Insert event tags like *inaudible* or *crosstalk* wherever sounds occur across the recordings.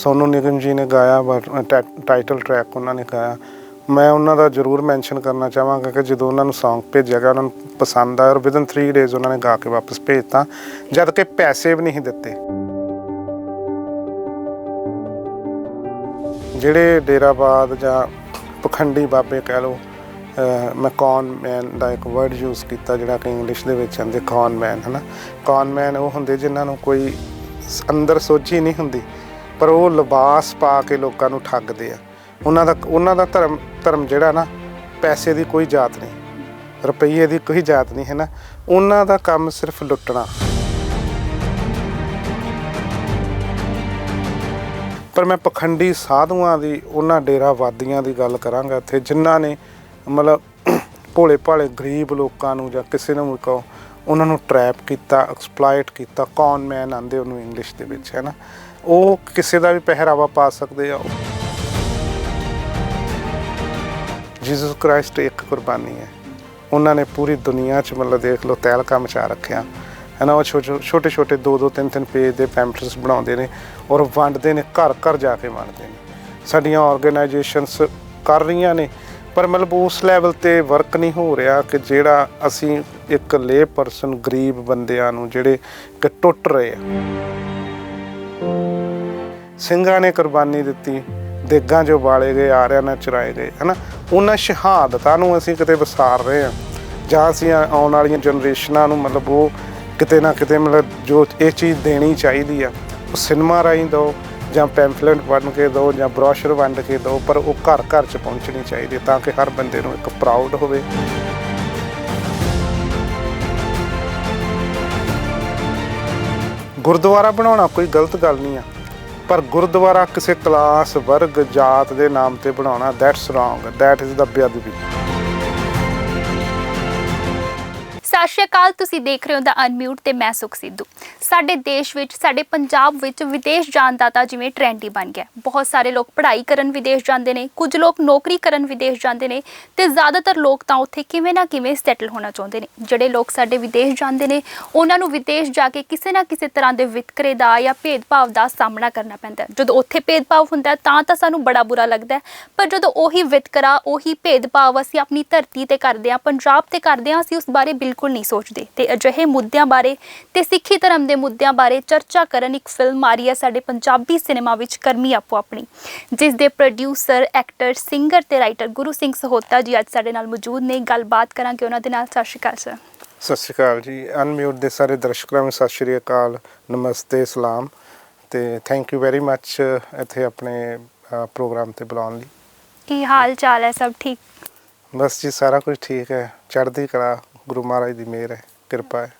ਸੋਨੂ ਨਿਗਮ ਜੀ ਨੇ ਗਾਇਆ, ਬਟ ਟਾਈਟਲ ਟਰੈਕ ਉਹਨਾਂ ਨੇ ਗਾਇਆ। ਮੈਂ ਉਹਨਾਂ ਦਾ ਜ਼ਰੂਰ ਮੈਂਸ਼ਨ ਕਰਨਾ ਚਾਹਾਂਗਾ ਕਿ ਜਦੋਂ ਉਹਨਾਂ ਨੂੰ Song ਭੇਜਿਆ ਗਿਆ, ਉਹਨਾਂ ਨੂੰ ਪਸੰਦ ਆਇਆ ਔਰ ਵਿਦਨ 3 ਡੇਜ਼ ਉਹਨਾਂ ਨੇ ਗਾ ਕੇ ਵਾਪਸ ਭੇਜਤਾ, ਜਦ ਕਿ ਪੈਸੇ ਵੀ ਨਹੀਂ ਦਿੱਤੇ। ਜਿਹੜੇ ਡੇਰਾਬਾਦ ਜਾਂ ਪਖੰਡੀ ਬਾਬੇ ਕਹਿ ਲਓ, ਅਹ ਮੈਂ ਕੌਨ ਮੈਨ ਦਾ ਇੱਕ ਵਰਡ ਯੂਜ਼ ਕੀਤਾ ਜਿਹੜਾ ਕਿ ਇੰਗਲਿਸ਼ ਦੇ ਵਿੱਚ ਆਂਦੇ ਕੌਨ ਮੈਨ ਹਨਾ? ਕੌਨ ਮੈਨ ਉਹ ਹੁੰਦੇ ਜਿਨ੍ਹਾਂ ਨੂੰ ਕੋਈ ਸ- ਅੰਦਰ ਸੋਝੀ ਨਹੀਂ ਹੁੰਦੀ। ਪਰ ਉਹ ਲਿਬਾਸ ਪਾ ਕੇ ਲੋਕਾਂ ਨੂੰ ਠੱਗਦੇ ਆ। ਉਹਨਾਂ ਦਾ ਉਹਨਾਂ ਦਾ ਧਰਮ ਧਰਮ ਜਿਹੜਾ ਨਾ, ਪੈਸੇ ਦੀ ਕੋਈ ਜਾਤ ਨਹੀਂ। ਰੁਪਈਏ ਦੀ ਕੋਈ ਜਾਤ ਨਹੀਂ, ਹੈ ਨਾ? ਉਹਨਾਂ ਦਾ ਕੰਮ ਸਿਰਫ ਲੁੱਟਣਾ। ਪਰ ਮੈਂ ਪਖੰਡੀ ਸਾਧੂਆਂ ਦੀ, ਉਹਨਾਂ ਡੇਰਾਵਾਦੀਆਂ ਦੀ ਗੱਲ ਕਰਾਂਗਾ ਇੱਥੇ, ਜਿਨ੍ਹਾਂ ਨੇ ਮਤਲਬ ਭੋਲੇ ਭਾਲੇ ਗਰੀਬ ਲੋਕਾਂ ਨੂੰ ਜਾਂ ਕਿਸੇ ਨੂੰ ਵੀ ਕਹੋ, ਉਹਨਾਂ ਨੂੰ ਟਰੈਪ ਕੀਤਾ ਐਕਸਪਲੋਇਟ ਕੀਤਾ ਕੌਨ ਮੈਨ ਆਂਦੇ ਉਹਨੂੰ ਇੰਗਲਿਸ਼ ਦੇ ਵਿੱਚ, ਹੈ ਨਾ? ਉਹ ਕਿਸੇ ਦਾ ਵੀ ਪਹਿਰਾਵਾ ਪਾ ਸਕਦੇ ਆ ਜੀਸਸ ਕ੍ਰਾਈਸਟ ਇੱਕ ਕੁਰਬਾਨੀ ਹੈ। ਉਹਨਾਂ ਨੇ ਪੂਰੀ ਦੁਨੀਆ 'ਚ ਮਤਲਬ ਦੇਖ ਲਓ ਤਹਿਲਕਾ ਮਚਾ ਰੱਖਿਆ। ਹੈ ਨਾ, ਉਹ ਛੋਟੇ ਛੋਟੇ ਦੋ ਦੋ ਤਿੰਨ ਤਿੰਨ ਪੇਜ ਦੇ ਪੈਂਪਲੇਟਸ ਬਣਾਉਂਦੇ ਨੇ ਔਰ ਵੰਡਦੇ ਨੇ, ਘਰ ਘਰ ਜਾ ਕੇ ਵੰਡਦੇ ਨੇ। ਸਾਡੀਆਂ ਆਰਗੇਨਾਈਜੇਸ਼ਨਸ ਕਰ ਰਹੀਆਂ ਨੇ, ਪਰ ਮਤਲਬ ਉਸ ਲੈਵਲ ਤੇ ਵਰਕ ਨਹੀਂ ਹੋ ਰਿਹਾ ਕਿ ਜਿਹੜਾ ਅਸੀਂ ਇੱਕ ਲੇ ਪਰਸਨ ਗਰੀਬ ਬੰਦਿਆਂ ਨੂੰ ਜਿਹੜੇ ਕਿ ਟੁੱਟ ਰਹੇ ਆ। ਸਿੰਘਾਂ ਨੇ ਕੁਰਬਾਨੀ ਦਿੱਤੀ, ਦੇਗਾਂ ਜੋ ਬਾਲੇ ਗਏ, ਆਰਿਆਂ ਨਾਲ ਚਰਾਏ ਗਏ, ਹਨਾ? ਉਹਨਾਂ ਸ਼ਹਾਦਤਾਂ ਨੂੰ ਅਸੀਂ ਕਿਤੇ ਵਿਸਾਰ ਰਹੇ ਹਾਂ। ਜਾਂ ਅਸੀਂ ਆਉਣ ਵਾਲੀਆਂ ਜਨਰੇਸ਼ਨਾਂ ਨੂੰ ਮਤਲਬ ਉਹ ਕਿਤੇ ਨਾ ਕਿਤੇ ਮਤਲਬ ਜੋ ਇਹ ਚੀਜ਼ ਦੇਣੀ ਚਾਹੀਦੀ ਆ, ਉਹ ਸਿਨੇਮਾ ਰਾਹੀਂ ਦਿਓ, ਜਾਂ ਪੈਂਫਲੇਟ ਵੰਡ ਕੇ ਦਿਓ, ਜਾਂ ਬ੍ਰੋਸ਼ਰ ਵੰਡ ਕੇ ਦਿਓ, ਪਰ ਉਹ ਘਰ ਘਰ 'ਚ ਪਹੁੰਚਣੀ ਚਾਹੀਦੀ ਹੈ ਤਾਂ ਕਿ ਹਰ ਬੰਦੇ ਨੂੰ ਇੱਕ ਪ੍ਰਾਊਡ ਹੋਵੇ। ਗੁਰਦੁਆਰਾ ਬਣਾਉਣਾ ਕੋਈ ਗਲਤ ਗੱਲ ਨਹੀਂ ਆ। ਪਰ ਗੁਰਦੁਆਰਾ ਕਿਸੇ ਕਲਾਸ ਵਰਗ ਜਾਤ ਦੇ ਨਾਮ ਤੇ ਬਣਾਉਣਾ that's wrong that is the ਬੇਅਦਬੀ। ਸਤਿ ਸ਼੍ਰੀ ਅਕਾਲ, ਤੁਸੀਂ ਦੇਖ ਰਹੇ ਹੋ ਦਾ ਅਨਮਿਊਟ ਤੇ ਮੈਂ ਸੁਖ ਸਿੱਧੂ। ਸਾਡੇ ਦੇਸ਼ ਵਿੱਚ, ਸਾਡੇ ਪੰਜਾਬ ਵਿੱਚ ਵਿਦੇਸ਼ ਜਾਣ ਦਾ ਤਾਂ ਜਿਵੇਂ ਟ੍ਰੈਂਡ ਹੀ ਬਣ ਗਿਆ। ਬਹੁਤ ਸਾਰੇ ਲੋਕ ਪੜ੍ਹਾਈ ਕਰਨ ਵਿਦੇਸ਼ ਜਾਂਦੇ ਨੇ, ਕੁਝ ਲੋਕ ਨੌਕਰੀ ਕਰਨ ਵਿਦੇਸ਼ ਜਾਂਦੇ ਨੇ ਤੇ ਜ਼ਿਆਦਾਤਰ ਲੋਕ ਤਾਂ ਉੱਥੇ ਕਿਵੇਂ ਨਾ ਕਿਵੇਂ ਸੈਟਲ ਹੋਣਾ ਚਾਹੁੰਦੇ ਨੇ। ਜਿਹੜੇ ਲੋਕ ਸਾਡੇ ਵਿਦੇਸ਼ ਜਾਂਦੇ ਨੇ, ਉਹਨਾਂ ਨੂੰ ਵਿਦੇਸ਼ ਜਾ ਕੇ ਕਿਸੇ ਨਾ ਕਿਸੇ ਤਰ੍ਹਾਂ ਦੇ ਵਿਤਕਰੇ ਦਾ ਜਾਂ ਭੇਦਭਾਵ ਦਾ ਸਾਹਮਣਾ ਕਰਨਾ ਪੈਂਦਾ ਜਦੋਂ ਉੱਥੇ ਭੇਦਭਾਵ ਹੁੰਦਾ ਤਾਂ ਤਾਂ ਸਾਨੂੰ ਬੜਾ ਬੁਰਾ ਲੱਗਦਾ ਪਰ ਜਦੋਂ ਉਹੀ ਵਿਤਕਰਾ, ਉਹੀ ਭੇਦਭਾਵ ਅਸੀਂ ਆਪਣੀ ਧਰਤੀ ਤੇ ਕਰਦੇ ਹਾਂ, ਪੰਜਾਬ ਤੇ ਕਰਦੇ ਹਾਂ, ਅਸੀਂ ਉਸ ਬਾਰੇ ਬਿਲਕੁਲ ਨਹੀਂ ਸੋਚਦੇ। ਤੇ ਅਜਿਹੇ ਮੁੱਦਿਆਂ ਬਾਰੇ ਤੇ ਸਿੱਖੀ ਧਰਮ ਦੇ ਮੁੱਦਿਆਂ ਬਾਰੇ ਚਰਚਾ ਕਰਨ ਇੱਕ ਫਿਲਮ ਆ ਰਹੀ ਹੈ ਸਾਡੇ ਪੰਜਾਬੀ ਸਿਨੇਮਾ ਵਿੱਚ ਕਰਮੀ ਆਪੋ ਆਪਣੀ ਜਿਸ ਦੇ ਪ੍ਰੋਡਿਊਸਰ ਐਕਟਰ ਸਿੰਗਰ ਤੇ ਰਾਈਟਰ ਗੁਰੂ ਸਿੰਘ ਸਹੋਤਾ ਜੀ ਅੱਜ ਸਾਡੇ ਨਾਲ ਮੌਜੂਦ ਨੇ। ਗੱਲਬਾਤ ਕਰਾਂਗੇ ਉਹਨਾਂ ਦੇ ਨਾਲ। ਸਤਿ ਸ਼੍ਰੀ ਅਕਾਲ ਸਰ। ਸਤਿ ਸ਼੍ਰੀ ਅਕਾਲ ਜੀ। ਅਨਮਿਊਟ ਦੇ ਸਾਰੇ ਦਰਸ਼ਕਾਂ ਨੂੰ ਸਤਿ ਸ਼੍ਰੀ ਅਕਾਲ ਨਮਸਤੇ ਸਲਾਮ। ਤੇ ਥੈਂਕ ਯੂ ਵੈਰੀ ਮੱਚ ਇੱਥੇ ਆਪਣੇ ਪ੍ਰੋਗਰਾਮ ਤੇ ਬੁਲਾਉਣ ਲਈ। ਕੀ ਹਾਲ ਚਾਲ ਹੈ? ਸਭ ਠੀਕ? ਬਸ ਜੀ ਸਾਰਾ ਕੁਝ ਠੀਕ ਹੈ। ਚੜ੍ਹਦੀ ਕਲਾ ਗੁਰੂ ਮਹਾਰਾਜ ਦੀ ਮਿਹਰ ਹੈ ਕਿਰਪਾ ਹੈ।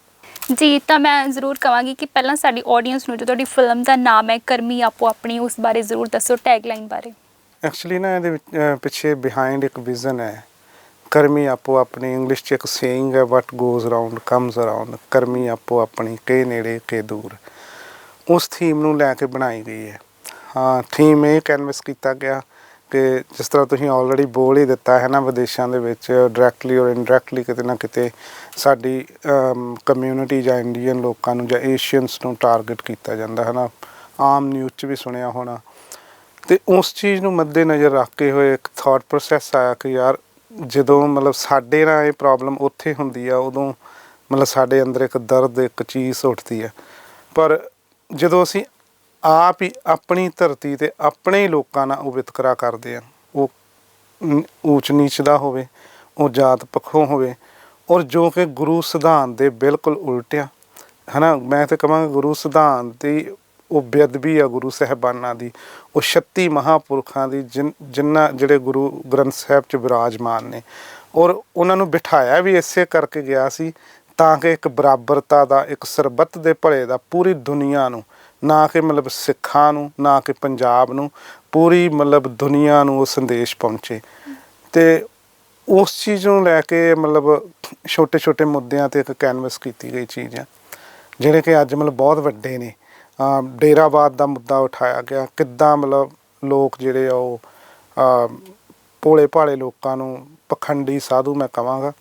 ਜੀ ਤਾਂ ਮੈਂ ਜ਼ਰੂਰ ਕਹਾਂਗੀ ਕਿ ਪਹਿਲਾਂ ਸਾਡੀ ਆਡੀਅנס ਨੂੰ ਜੋ ਤੁਹਾਡੀ ਫਿਲਮ ਦਾ ਨਾਮ ਹੈ ਕਰਮੀ ਆਪੋ ਆਪਣੀ ਉਸ ਬਾਰੇ ਜ਼ਰੂਰ ਦੱਸੋ ਟੈਗਲਾਈਨ ਬਾਰੇ। ਐਕਚੁਅਲੀ ਨਾ ਇਹਦੇ ਵਿੱਚ, ਅਹ, ਪਿੱਛੇ ਬਿਹਾਈਂਡ ਇੱਕ ਵਿਜ਼ਨ ਹੈ। ਕਰਮੀ ਆਪੋ ਆਪਣੀ ਇੰਗਲਿਸ਼ 'ਚ ਇੱਕ ਸੇਇੰਗ ਹੈ what goes around comes around ਕਰਮੀ ਆਪੋ ਆਪਣੀ ਕੇ ਨੇੜੇ ਕੇ ਦੂਰ। ਉਸ ਥੀਮ ਨੂੰ ਲੈ ਕੇ ਬਣਾਈ ਗਈ ਹੈ। ਹਾਂ ਥੀਮ ਇਹ ਕੈਨਵਸ ਕੀਤਾ ਗਿਆ ਕਿ ਜਿਸ ਤਰ੍ਹਾਂ ਤੁਸੀਂ ਆਲਰੇਡੀ ਬੋਲ ਹੀ ਦਿੱਤਾ ਹੈ ਨਾ ਵਿਦੇਸ਼ਾਂ ਦੇ ਵਿੱਚ ਡਾਇਰੈਕਟਲੀ ਔਰ ਇਨਡਾਇਰੈਕਟਲੀ ਕਿਤੇ ਨਾ ਕਿਤੇ ਸਾਡੀ ਕਮਿਊਨਿਟੀ ਜਾਂ ਇੰਡੀਅਨ ਲੋਕਾਂ ਨੂੰ ਜਾਂ ਏਸ਼ੀਅਨਸ ਨੂੰ ਟਾਰਗੇਟ ਕੀਤਾ ਜਾਂਦਾ ਹੈ ਨਾ। ਆਮ ਨਿਊਜ਼ 'ਚ ਵੀ ਸੁਣਿਆ ਹੋਣਾ। ਤੇ ਉਸ ਚੀਜ਼ ਨੂੰ ਮੱਦੇ ਨਜ਼ਰ ਰੱਖ ਕੇ ਹੋਏ ਇੱਕ ਥਾਟ ਪ੍ਰੋਸੈਸ ਆਇਆ ਕਿ ਯਾਰ ਜਦੋਂ ਮਤਲਬ ਸਾਡੇ ਨਾਲ ਇਹ ਪ੍ਰੋਬਲਮ ਉੱਥੇ ਹੁੰਦੀ ਆ, ਉਦੋਂ ਮਤਲਬ ਸਾਡੇ ਅੰਦਰ ਇੱਕ ਦਰਦ, ਇੱਕ ਚੀਜ਼ ਉੱਠਦੀ ਆ। ਪਰ ਜਦੋਂ ਅਸੀਂ ਆਪ ਹੀ ਆਪਣੀ ਧਰਤੀ ਤੇ ਆਪਣੇ ਹੀ ਲੋਕਾਂ ਨਾਲ ਉਹ ਵਿਤਕਰਾ ਕਰਦੇ ਆ। ਉਹ ਨ- ਊਚ ਨੀਚ ਦਾ ਹੋਵੇ, ਉਹ ਜਾਤ ਪੱਖੋਂ ਹੋਵੇ, ਔਰ ਜੋ ਕਿ ਗੁਰੂ ਸਿਧਾਂਤ ਦੇ ਬਿਲਕੁਲ ਉਲਟ ਆ। ਹਨਾ, ਮੈਂ ਤੇ ਕਹਾਂਗਾ ਗੁਰੂ ਸਿਧਾਂਤ ਦੀ ਉਹ ਬੇਅਦਬੀ ਆ ਗੁਰੂ ਸਾਹਿਬਾਨਾਂ ਦੀ। ਉਹ 36 ਮਹਾਪੁਰਖਾਂ ਦੀ ਜਿਨ- ਜਿਨ੍ਹਾਂ ਜਿਹੜੇ ਗੁਰੂ ਗ੍ਰੰਥ ਸਾਹਿਬ ਚ ਵਿਰਾਜਮਾਨ ਨੇ। ਔਰ ਉਹਨਾਂ ਨੂੰ ਬਿਠਾਇਆ ਵੀ ਇਸੇ ਕਰਕੇ ਗਿਆ ਸੀ ਤਾਂ ਕਿ ਇੱਕ ਬਰਾਬਰਤਾ ਦਾ, ਇੱਕ ਸਰਬੱਤ ਦੇ ਭਲੇ ਦਾ ਪੂਰੀ ਦੁਨੀਆ ਨੂੰ ਨਾ ਕਿ ਮਤਲਬ ਸਿੱਖਾਂ ਨੂੰ, ਨਾ ਕਿ ਪੰਜਾਬ ਨੂੰ, ਪੂਰੀ ਮਤਲਬ ਦੁਨੀਆ ਨੂੰ ਉਹ ਸੰਦੇਸ਼ ਪਹੁੰਚੇ। ਤੇ ਉਸ ਚੀਜ਼ ਨੂੰ ਲੈ ਕੇ ਮਤਲਬ ਛੋਟੇ ਛੋਟੇ ਮੁੱਦਿਆਂ ਤੇ ਇੱਕ ਕੈਨਵਸ ਕੀਤੀ ਗਈ ਚੀਜ਼ ਆ, ਜਿਹੜੇ ਕਿ ਅੱਜ ਮਤਲਬ ਬਹੁਤ ਵੱਡੇ ਨੇ। ਡੇਰਾਬਾਦ ਦਾ ਮੁੱਦਾ ਉਠਾਇਆ ਗਿਆ। ਕਿੱਦਾਂ ਮਤਲਬ ਲੋਕ ਜਿਹੜੇ ਆ ਉਹ ਅਮ ਭੋਲੇ ਭਾਲੇ ਲੋਕਾਂ ਨੂੰ ਪਖੰਡੀ ਸਾਧੂ ਮੈਂ ਕਵਾਂਗਾ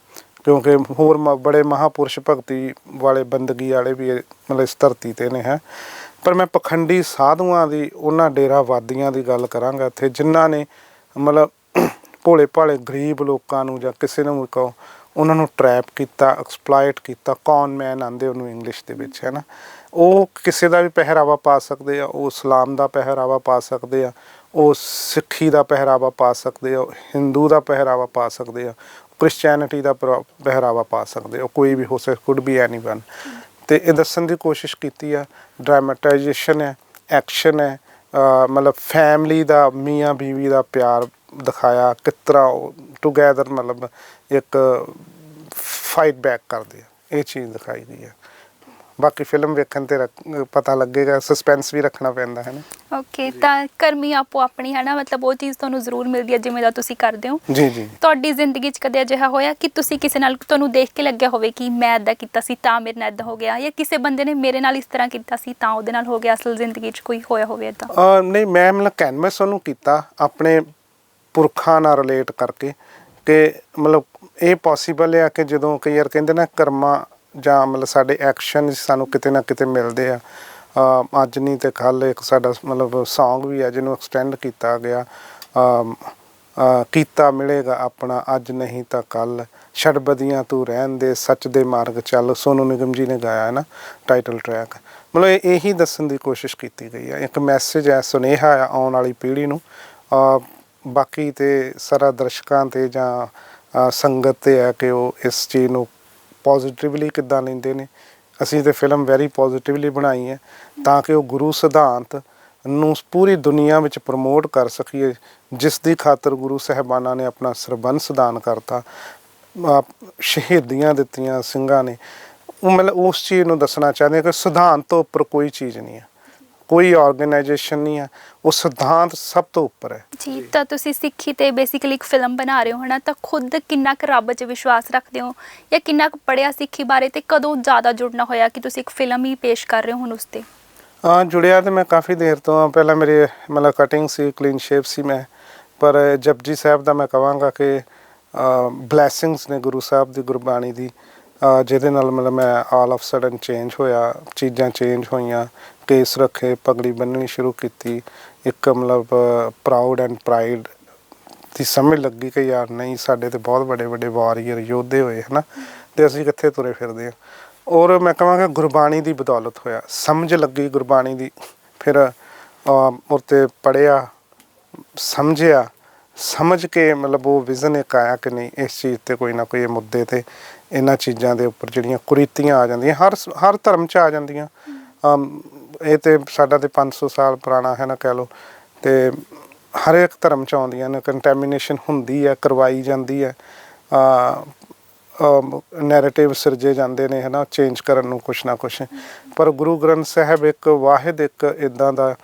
ਕਿਉਂਕਿ ਹੋਰ ਮ- ਬੜੇ ਮਹਾਪੁਰਸ਼ ਭਗਤੀ ਵਾਲੇ, ਬੰਦਗੀ ਵਾਲੇ ਵੀ ਇਹ ਮਤਲਬ ਇਸ ਧਰਤੀ ਤੇ ਨੇ, ਹੈ। ਪਰ ਮੈਂ ਪਖੰਡੀ ਸਾਧੂਆਂ ਦੀ, ਉਹਨਾਂ ਡੇਰਾਵਾਦੀਆਂ ਦੀ ਗੱਲ ਕਰਾਂਗਾ ਇੱਥੇ, ਜਿਨ੍ਹਾਂ ਨੇ ਮਤਲਬ ਭੋਲੇ ਭਾਲੇ ਗਰੀਬ ਲੋਕਾਂ ਨੂੰ ਜਾਂ ਕਿਸੇ ਨੂੰ ਵੀ ਕਹੋ, ਉਹਨਾਂ ਨੂੰ ਟਰੈਪ ਕੀਤਾ ਐਕਸਪਲੋਇਟ ਕੀਤਾ ਕੌਨ ਮੈਨ ਆਂਦੇ ਉਹਨੂੰ ਇੰਗਲਿਸ਼ ਦੇ ਵਿੱਚ, ਹੈ ਨਾ? ਉਹ ਕਿਸੇ ਦਾ ਵੀ ਪਹਿਰਾਵਾ ਪਾ ਸਕਦੇ ਆ, ਉਹ ਇਸਲਾਮ ਦਾ ਪਹਿਰਾਵਾ ਪਾ ਸਕਦੇ ਆ, ਉਹ ਸਿੱਖੀ ਦਾ ਪਹਿਰਾਵਾ ਪਾ ਸਕਦੇ ਆ, ਉਹ ਹਿੰਦੂ ਦਾ ਪਹਿਰਾਵਾ ਪਾ ਸਕਦੇ ਆ ਕ੍ਰਿਸਚੀਅਨਿਟੀ ਦਾ ਪਹਿਰਾਵਾ ਪਾ ਸਕਦੇ ਆ ਕੋਈ ਵੀ ਹੋ ਸਕਦਾ ਕੁਡ ਬੀ ਐਨੀਵਨ ਤੇ ਇਹ ਦੱਸਣ ਦੀ ਕੋਸ਼ਿਸ਼ ਕੀਤੀ ਆ ਡਰਾਮਾਟਾਈਜੇਸ਼ਨ ਹੈ ਐਕਸ਼ਨ ਹੈ ਮਤਲਬ ਫੈਮਿਲੀ ਦਾ, ਮੀਆਂ ਬੀਵੀ ਦਾ ਪਿਆਰ ਦਿਖਾਇਆ, ਕਿਸ ਤਰ੍ਹਾਂ ਟੁਗੇਦਰ ਮਤਲਬ ਇੱਕ ਫਾਈਟ ਬੈਕ ਕਰਦੇ ਆ, ਇਹ ਚੀਜ਼ ਦਿਖਾਈ ਗਈ ਹੈ ਬਾਕੀ ਫਿਲਮ ਵੇਖਣ ਤੇ ਰੱਖ- ਪਤਾ ਲੱਗੇਗਾ ਸਸਪੈਂਸ ਵੀ ਰੱਖਣਾ ਪੈਂਦਾ ਹੈ ਨਾ? ਓਕੇ ਤਾਂ ਕਰਮੀ ਆਪੋ ਆਪਣੀ ਹੈ ਨਾ? ਮਤਲਬ ਉਹ ਚੀਜ਼ ਤੁਹਾਨੂੰ ਜ਼ਰੂਰ ਮਿਲਦੀ ਹੈ ਜਿਵੇਂ ਦਾ ਤੁਸੀਂ ਕਰਦੇ ਹੋ। ਜੀ ਜੀ। ਤੁਹਾਡੀ ਜ਼ਿੰਦਗੀ 'ਚ ਕਦੇ ਅਜਿਹਾ ਹੋਇਆ ਕਿ ਤੁਸੀਂ ਕਿਸੇ ਨਾਲ ਤੁਹਾਨੂੰ ਦੇਖ ਕੇ ਲੱਗਿਆ ਹੋਵੇ ਕਿ ਮੈਂ ਇਦਾਂ ਕੀਤਾ ਸੀ ਤਾਂ ਮੇਰੇ ਨਾਲ ਇਦਾਂ ਹੋ ਗਿਆ? ਜਾਂ ਕਿਸੇ ਬੰਦੇ ਨੇ ਮੇਰੇ ਨਾਲ ਇਸ ਤਰ੍ਹਾਂ ਕੀਤਾ ਸੀ ਤਾਂ ਉਹਦੇ ਨਾਲ ਹੋ ਗਿਆ ਅਸਲ ਜ਼ਿੰਦਗੀ 'ਚ ਕੋਈ ਹੋਇਆ ਹੋਵੇ ਇਦਾਂ ਅਹ ਨਹੀਂ ਮੈਂ ਮਤਲਬ ਕੈਨਵਸ ਉਹਨੂੰ ਕੀਤਾ ਆਪਣੇ ਪੁਰਖਾਂ ਨਾਲ ਰਿਲੇਟ ਕਰਕੇ ਕਿ ਮਤਲਬ ਇਹ ਪੋਸੀਬਲ ਹੈ ਕਿ ਜਦੋਂ ਕਈ ਵਾਰ ਕਹਿੰਦੇ ਨਾ ਕਰਮਾਂ ਜਾਂ ਮਤਲਬ ਸਾਡੇ ਐਕਸ਼ਨ ਸਾਨੂੰ ਕਿਤੇ ਨਾ ਕਿਤੇ ਮਿਲਦੇ ਆ। ਅੱਜ ਨਹੀਂ ਤੇ ਕੱਲ ਇੱਕ ਸਾਡਾ ਮਤਲਬ Song ਵੀ ਆ, ਜਿਹਨੂੰ ਐਕਸਟੈਂਡ ਕੀਤਾ ਗਿਆ। ਕੀਤਾ ਮਿਲੇਗਾ ਆਪਣਾ, ਅੱਜ ਨਹੀਂ ਤਾਂ ਕੱਲ ਛੜਬਦੀਆਂ ਤੂੰ ਰਹਿਣ ਦੇ, ਸੱਚ ਦੇ ਮਾਰਗ ਚੱਲ। ਸੋਨੂ ਨਿਗਮ ਜੀ ਨੇ ਗਾਇਆ ਹੈ ਨਾ ਟਾਈਟਲ ਟਰੈਕ ਮਤਲਬ ਇਹੀ ਦੱਸਣ ਦੀ ਕੋਸ਼ਿਸ਼ ਕੀਤੀ ਗਈ ਹੈ ਇੱਕ ਮੈਸੇਜ ਹੈ ਸੁਨੇਹਾ ਹੈ ਆਉਣ ਵਾਲੀ ਪੀੜ੍ਹੀ ਨੂੰ। ਬਾਕੀ ਤੇ ਸਾਰਾ ਦਰਸ਼ਕਾਂ ਤੇ ਜਾਂ ਸੰਗਤ ਤੇ ਹੈ ਕਿ ਉਹ ਇਸ ਚੀਜ਼ ਨੂੰ ਪੋਜ਼ਿਟਿਵਲੀ ਕਿੱਦਾਂ ਲੈਂਦੇ ਨੇ? ਅਸੀਂ ਤੇ ਫਿਲਮ ਵੈਰੀ ਪੋਜ਼ਿਟਿਵਲੀ ਬਣਾਈ ਹੈ, ਤਾਂ ਕਿ ਉਹ ਗੁਰੂ ਸਿਧਾਂਤ ਨੂੰ ਪੂਰੀ ਦੁਨੀਆ ਵਿੱਚ ਪ੍ਰਮੋਟ ਕਰ ਸਕੀਏ, ਜਿਸ ਦੀ ਖਾਤਰ ਗੁਰੂ ਸਾਹਿਬਾਨਾਂ ਨੇ ਆਪਣਾ ਸਰਬੰਸ ਦਾਨ ਕਰਤਾ। ਅਹ ਸ਼ਹੀਦੀਆਂ ਦਿੱਤੀਆਂ ਸਿੰਘਾਂ ਨੇ। ਉਹ ਮਤਲਬ ਉਸ ਚੀਜ਼ ਨੂੰ ਦੱਸਣਾ ਚਾਹੁੰਦੇ ਕਿ ਸਿਧਾਂਤ ਤੋਂ ਉੱਪਰ ਕੋਈ ਚੀਜ਼ ਨਹੀਂ ਹੈ। ਕੋਈ ਆਰਗੇਨਾਈਜੇਸ਼ਨ ਨਹੀਂ ਹੈ ਉਹ ਸਿਧਾਂਤ ਸਭ ਤੋਂ ਉੱਪਰ ਹੈ। ਜੀ ਤਾਂ ਤੁਸੀਂ ਸਿੱਖੀ ਤੇ ਬੇਸਿਕਲੀ ਇੱਕ ਫਿਲਮ ਬਣਾ ਰਹੇ ਹੋ ਹਨਾ? ਤਾਂ ਖੁਦ ਕਿੰਨਾ ਕੁ ਰੱਬ 'ਚ ਵਿਸ਼ਵਾਸ ਰੱਖਦੇ ਹੋ? ਜਾਂ ਕਿੰਨਾ ਕੁ ਪੜਿਆ ਸਿੱਖੀ ਬਾਰੇ ਤੇ ਕਦੋਂ ਜ਼ਿਆਦਾ ਜੁੜਨਾ ਹੋਇਆ ਕਿ ਤੁਸੀਂ ਇੱਕ ਫਿਲਮ ਹੀ ਪੇਸ਼ ਕਰ ਰਹੇ ਹੋ ਹੁਣ ਉਸ ਤੇ? ਹਾਂ ਜੁੜਿਆ ਤੇ ਮੈਂ ਕਾਫੀ ਦੇਰ ਤੋਂ। ਪਹਿਲਾਂ ਮੇਰੇ ਮਤਲਬ ਕਟਿੰਗ ਸੀ ਕਲੀਨ ਸ਼ੇਪ ਸੀ ਮੈਂ। ਪਰ ਜਪਜੀ ਸਾਹਿਬ ਦਾ ਮੈਂ ਕਹਾਂਗਾ ਕਿ ਬਲੇਸਿੰਗਸ ਨੇ ਗੁਰੂ ਸਾਹਿਬ ਦੀ ਗੁਰਬਾਣੀ ਦੀ। ਜਿਹਦੇ ਨਾਲ ਮਤਲਬ ਮੈਂ ਆਲ ਆਫ ਸਡਨ ਚੇਂਜ ਹੋਇਆ ਚੀਜ਼ਾਂ ਚੇਂਜ ਹੋਈਆਂ। ਕੇਸ ਰੱਖੇ, ਪਗੜੀ ਬੰਨਣੀ ਸ਼ੁਰੂ ਕੀਤੀ। ਇੱਕ ਮਤਲਬ ਪ੍ਰਾਊਡ ਐਂਡ ਪ੍ਰਾਈਡ ਦੀ ਸਮਝ ਲੱਗੀ ਕਿ ਯਾਰ ਨਹੀਂ, ਸਾਡੇ ਤੇ ਬਹੁਤ ਵੱਡੇ ਵੱਡੇ ਵਾਰੀਅਰ ਯੋਧੇ ਹੋਏ, ਹਨਾ? ਤੇ ਅਸੀਂ ਕਿੱਥੇ ਤੁਰੇ ਫਿਰਦੇ ਹਾਂ ਔਰ ਮੈਂ ਕਹਾਂਗਾ ਗੁਰਬਾਣੀ ਦੀ ਬਦੌਲਤ ਹੋਇਆ। ਸਮਝ ਲੱਗੀ ਗੁਰਬਾਣੀ ਦੀ। ਫਿਰ ਉਤੇ ਪੜਿਆ ਸਮਝਿਆ। ਸਮਝ ਕੇ ਮਤਲਬ ਉਹ ਵਿਜ਼ਨ ਇੱਕ ਆਇਆ ਕਿ ਨਹੀਂ, ਇਸ ਚੀਜ਼ ਤੇ ਕੋਈ ਨਾ ਕੋਈ ਇਹ ਮੁੱਦੇ ਤੇ ਇਹਨਾਂ ਚੀਜ਼ਾਂ ਦੇ ਉੱਪਰ ਜਿਹੜੀਆਂ ਕੁਰੀਤੀਆਂ ਆ ਜਾਂਦੀਆਂ, ਹਰ ਸ- ਹਰ ਧਰਮ 'ਚ ਆ ਜਾਂਦੀਆਂ। ਇਹ ਤੇ ਸਾਡਾ ਤੇ 500 ਸਾਲ ਪੁਰਾਣਾ ਹੈ ਨਾ ਕਹਿ ਲਓ। ਤੇ ਹਰ ਇੱਕ ਧਰਮ ਚ ਆਉਂਦੀਆਂ ਨੇ ਕੰਟੈਮੀਨੇਸ਼ਨ ਹੁੰਦੀ ਹੈ, ਕਰਵਾਈ ਜਾਂਦੀ ਹੈ। ਆ ਨੈਰੇਟਿਵ ਸਿਰਜੇ ਜਾਂਦੇ ਨੇ, ਹੈ ਨਾ ਚੇਂਜ ਕਰਨ ਨੂੰ ਕੁਛ ਨਾ ਕੁਛ। ਪਰ ਗੁਰੂ ਗ੍ਰੰਥ ਸਾਹਿਬ ਇੱਕ ਵਾਹਿਦ, ਇੱਕ ਇਦਾਂ ਦਾ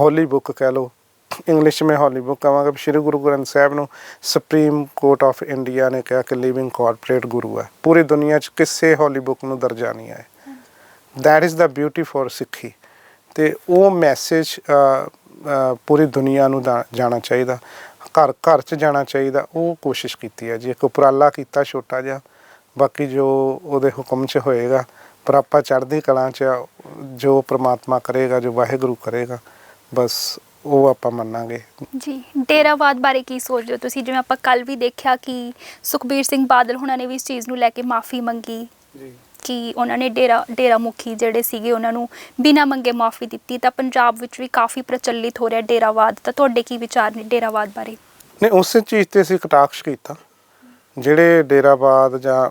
ਹੋਲੀ ਬੁੱਕ ਕਹਿ ਲਓ। ਇੰਗਲਿਸ਼ ਵਿੱਚ ਹੋਲੀ ਬੁੱਕ ਕਹਾਂਗਾ ਸ਼੍ਰੀ ਗੁਰੂ ਗ੍ਰੰਥ ਸਾਹਿਬ ਨੂੰ ਸੁਪਰੀਮ ਕੋਰਟ ਆਫ ਇੰਡੀਆ ਨੇ ਕਿਹਾ ਕਿ ਲਿਵਿੰਗ ਕਾਰਪੋਰੇਟ ਗੁਰੂ ਹੈ। ਪੂਰੀ ਦੁਨੀਆ 'ਚ ਕਿਸੇ ਹੋਲੀ ਬੁੱਕ ਨੂੰ ਦਰਜਾ ਨਹੀਂ ਆਇਆ। That is the beauty for Sikhi ਤੇ ਉਹ ਮੈਸੇਜ ਪੂਰੀ ਦੁਨੀਆ ਨੂੰ ਜਾਣਾ ਚਾਹੀਦਾ। ਘਰ ਘਰ 'ਚ ਜਾਣਾ ਚਾਹੀਦਾ। ਉਹ ਕੋਸ਼ਿਸ਼ ਕੀਤੀ ਹੈ ਜੀ। ਇੱਕ ਉਪਰਾਲਾ ਕੀਤਾ ਛੋਟਾ ਜਿਹਾ। ਬਾਕੀ ਜੋ ਉਹਦੇ ਹੁਕਮ 'ਚ ਹੋਏਗਾ ਪਰ ਆਪਾਂ ਚੜ੍ਹਦੀ ਕਲਾਂ 'ਚ ਜੋ ਪ੍ਰਮਾਤਮਾ ਕਰੇਗਾ ਜੋ ਵਾਹਿਗੁਰੂ ਕਰੇਗਾ ਬਸ ਉਹ ਆਪਾਂ ਮੰਨਾਂਗੇ। ਜੀ ਡੇਰਾਵਾਦ ਬਾਰੇ ਕੀ ਸੋਚਦੇ ਹੋ ਤੁਸੀਂ? ਜਿਵੇਂ ਆਪਾਂ ਕੱਲ ਵੀ ਦੇਖਿਆ ਕਿ ਸੁਖਬੀਰ ਸਿੰਘ ਬਾਦਲ ਹੁਣਾਂ ਨੇ ਵੀ ਇਸ ਚੀਜ਼ ਨੂੰ ਲੈ ਕੇ ਮਾਫੀ ਮੰਗੀ। ਜੀ। ਕਿ ਉਹਨਾਂ ਨੇ ਡੇਰਾ ਡੇਰਾ ਮੁਖੀ ਜਿਹੜੇ ਸੀਗੇ ਉਹਨਾਂ ਨੂੰ ਬਿਨਾਂ ਮੰਗੇ ਮਾਫੀ ਦਿੱਤੀ, ਤਾਂ ਪੰਜਾਬ ਵਿੱਚ ਵੀ ਕਾਫੀ ਪ੍ਰਚਲਿਤ ਹੋ ਰਿਹਾ ਡੇਰਾਵਾਦ, ਤਾਂ ਤੁਹਾਡੇ ਕੀ ਵਿਚਾਰ ਨੇ ਡੇਰਾਵਾਦ ਬਾਰੇ? ਨਹੀਂ, ਉਸੇ ਚੀਜ਼ ਤੇ ਅਸੀਂ ਕਟਾਕਸ਼ ਕੀਤਾ। ਜਿਹੜੇ ਡੇਰਾਬਾਦ ਜਾਂ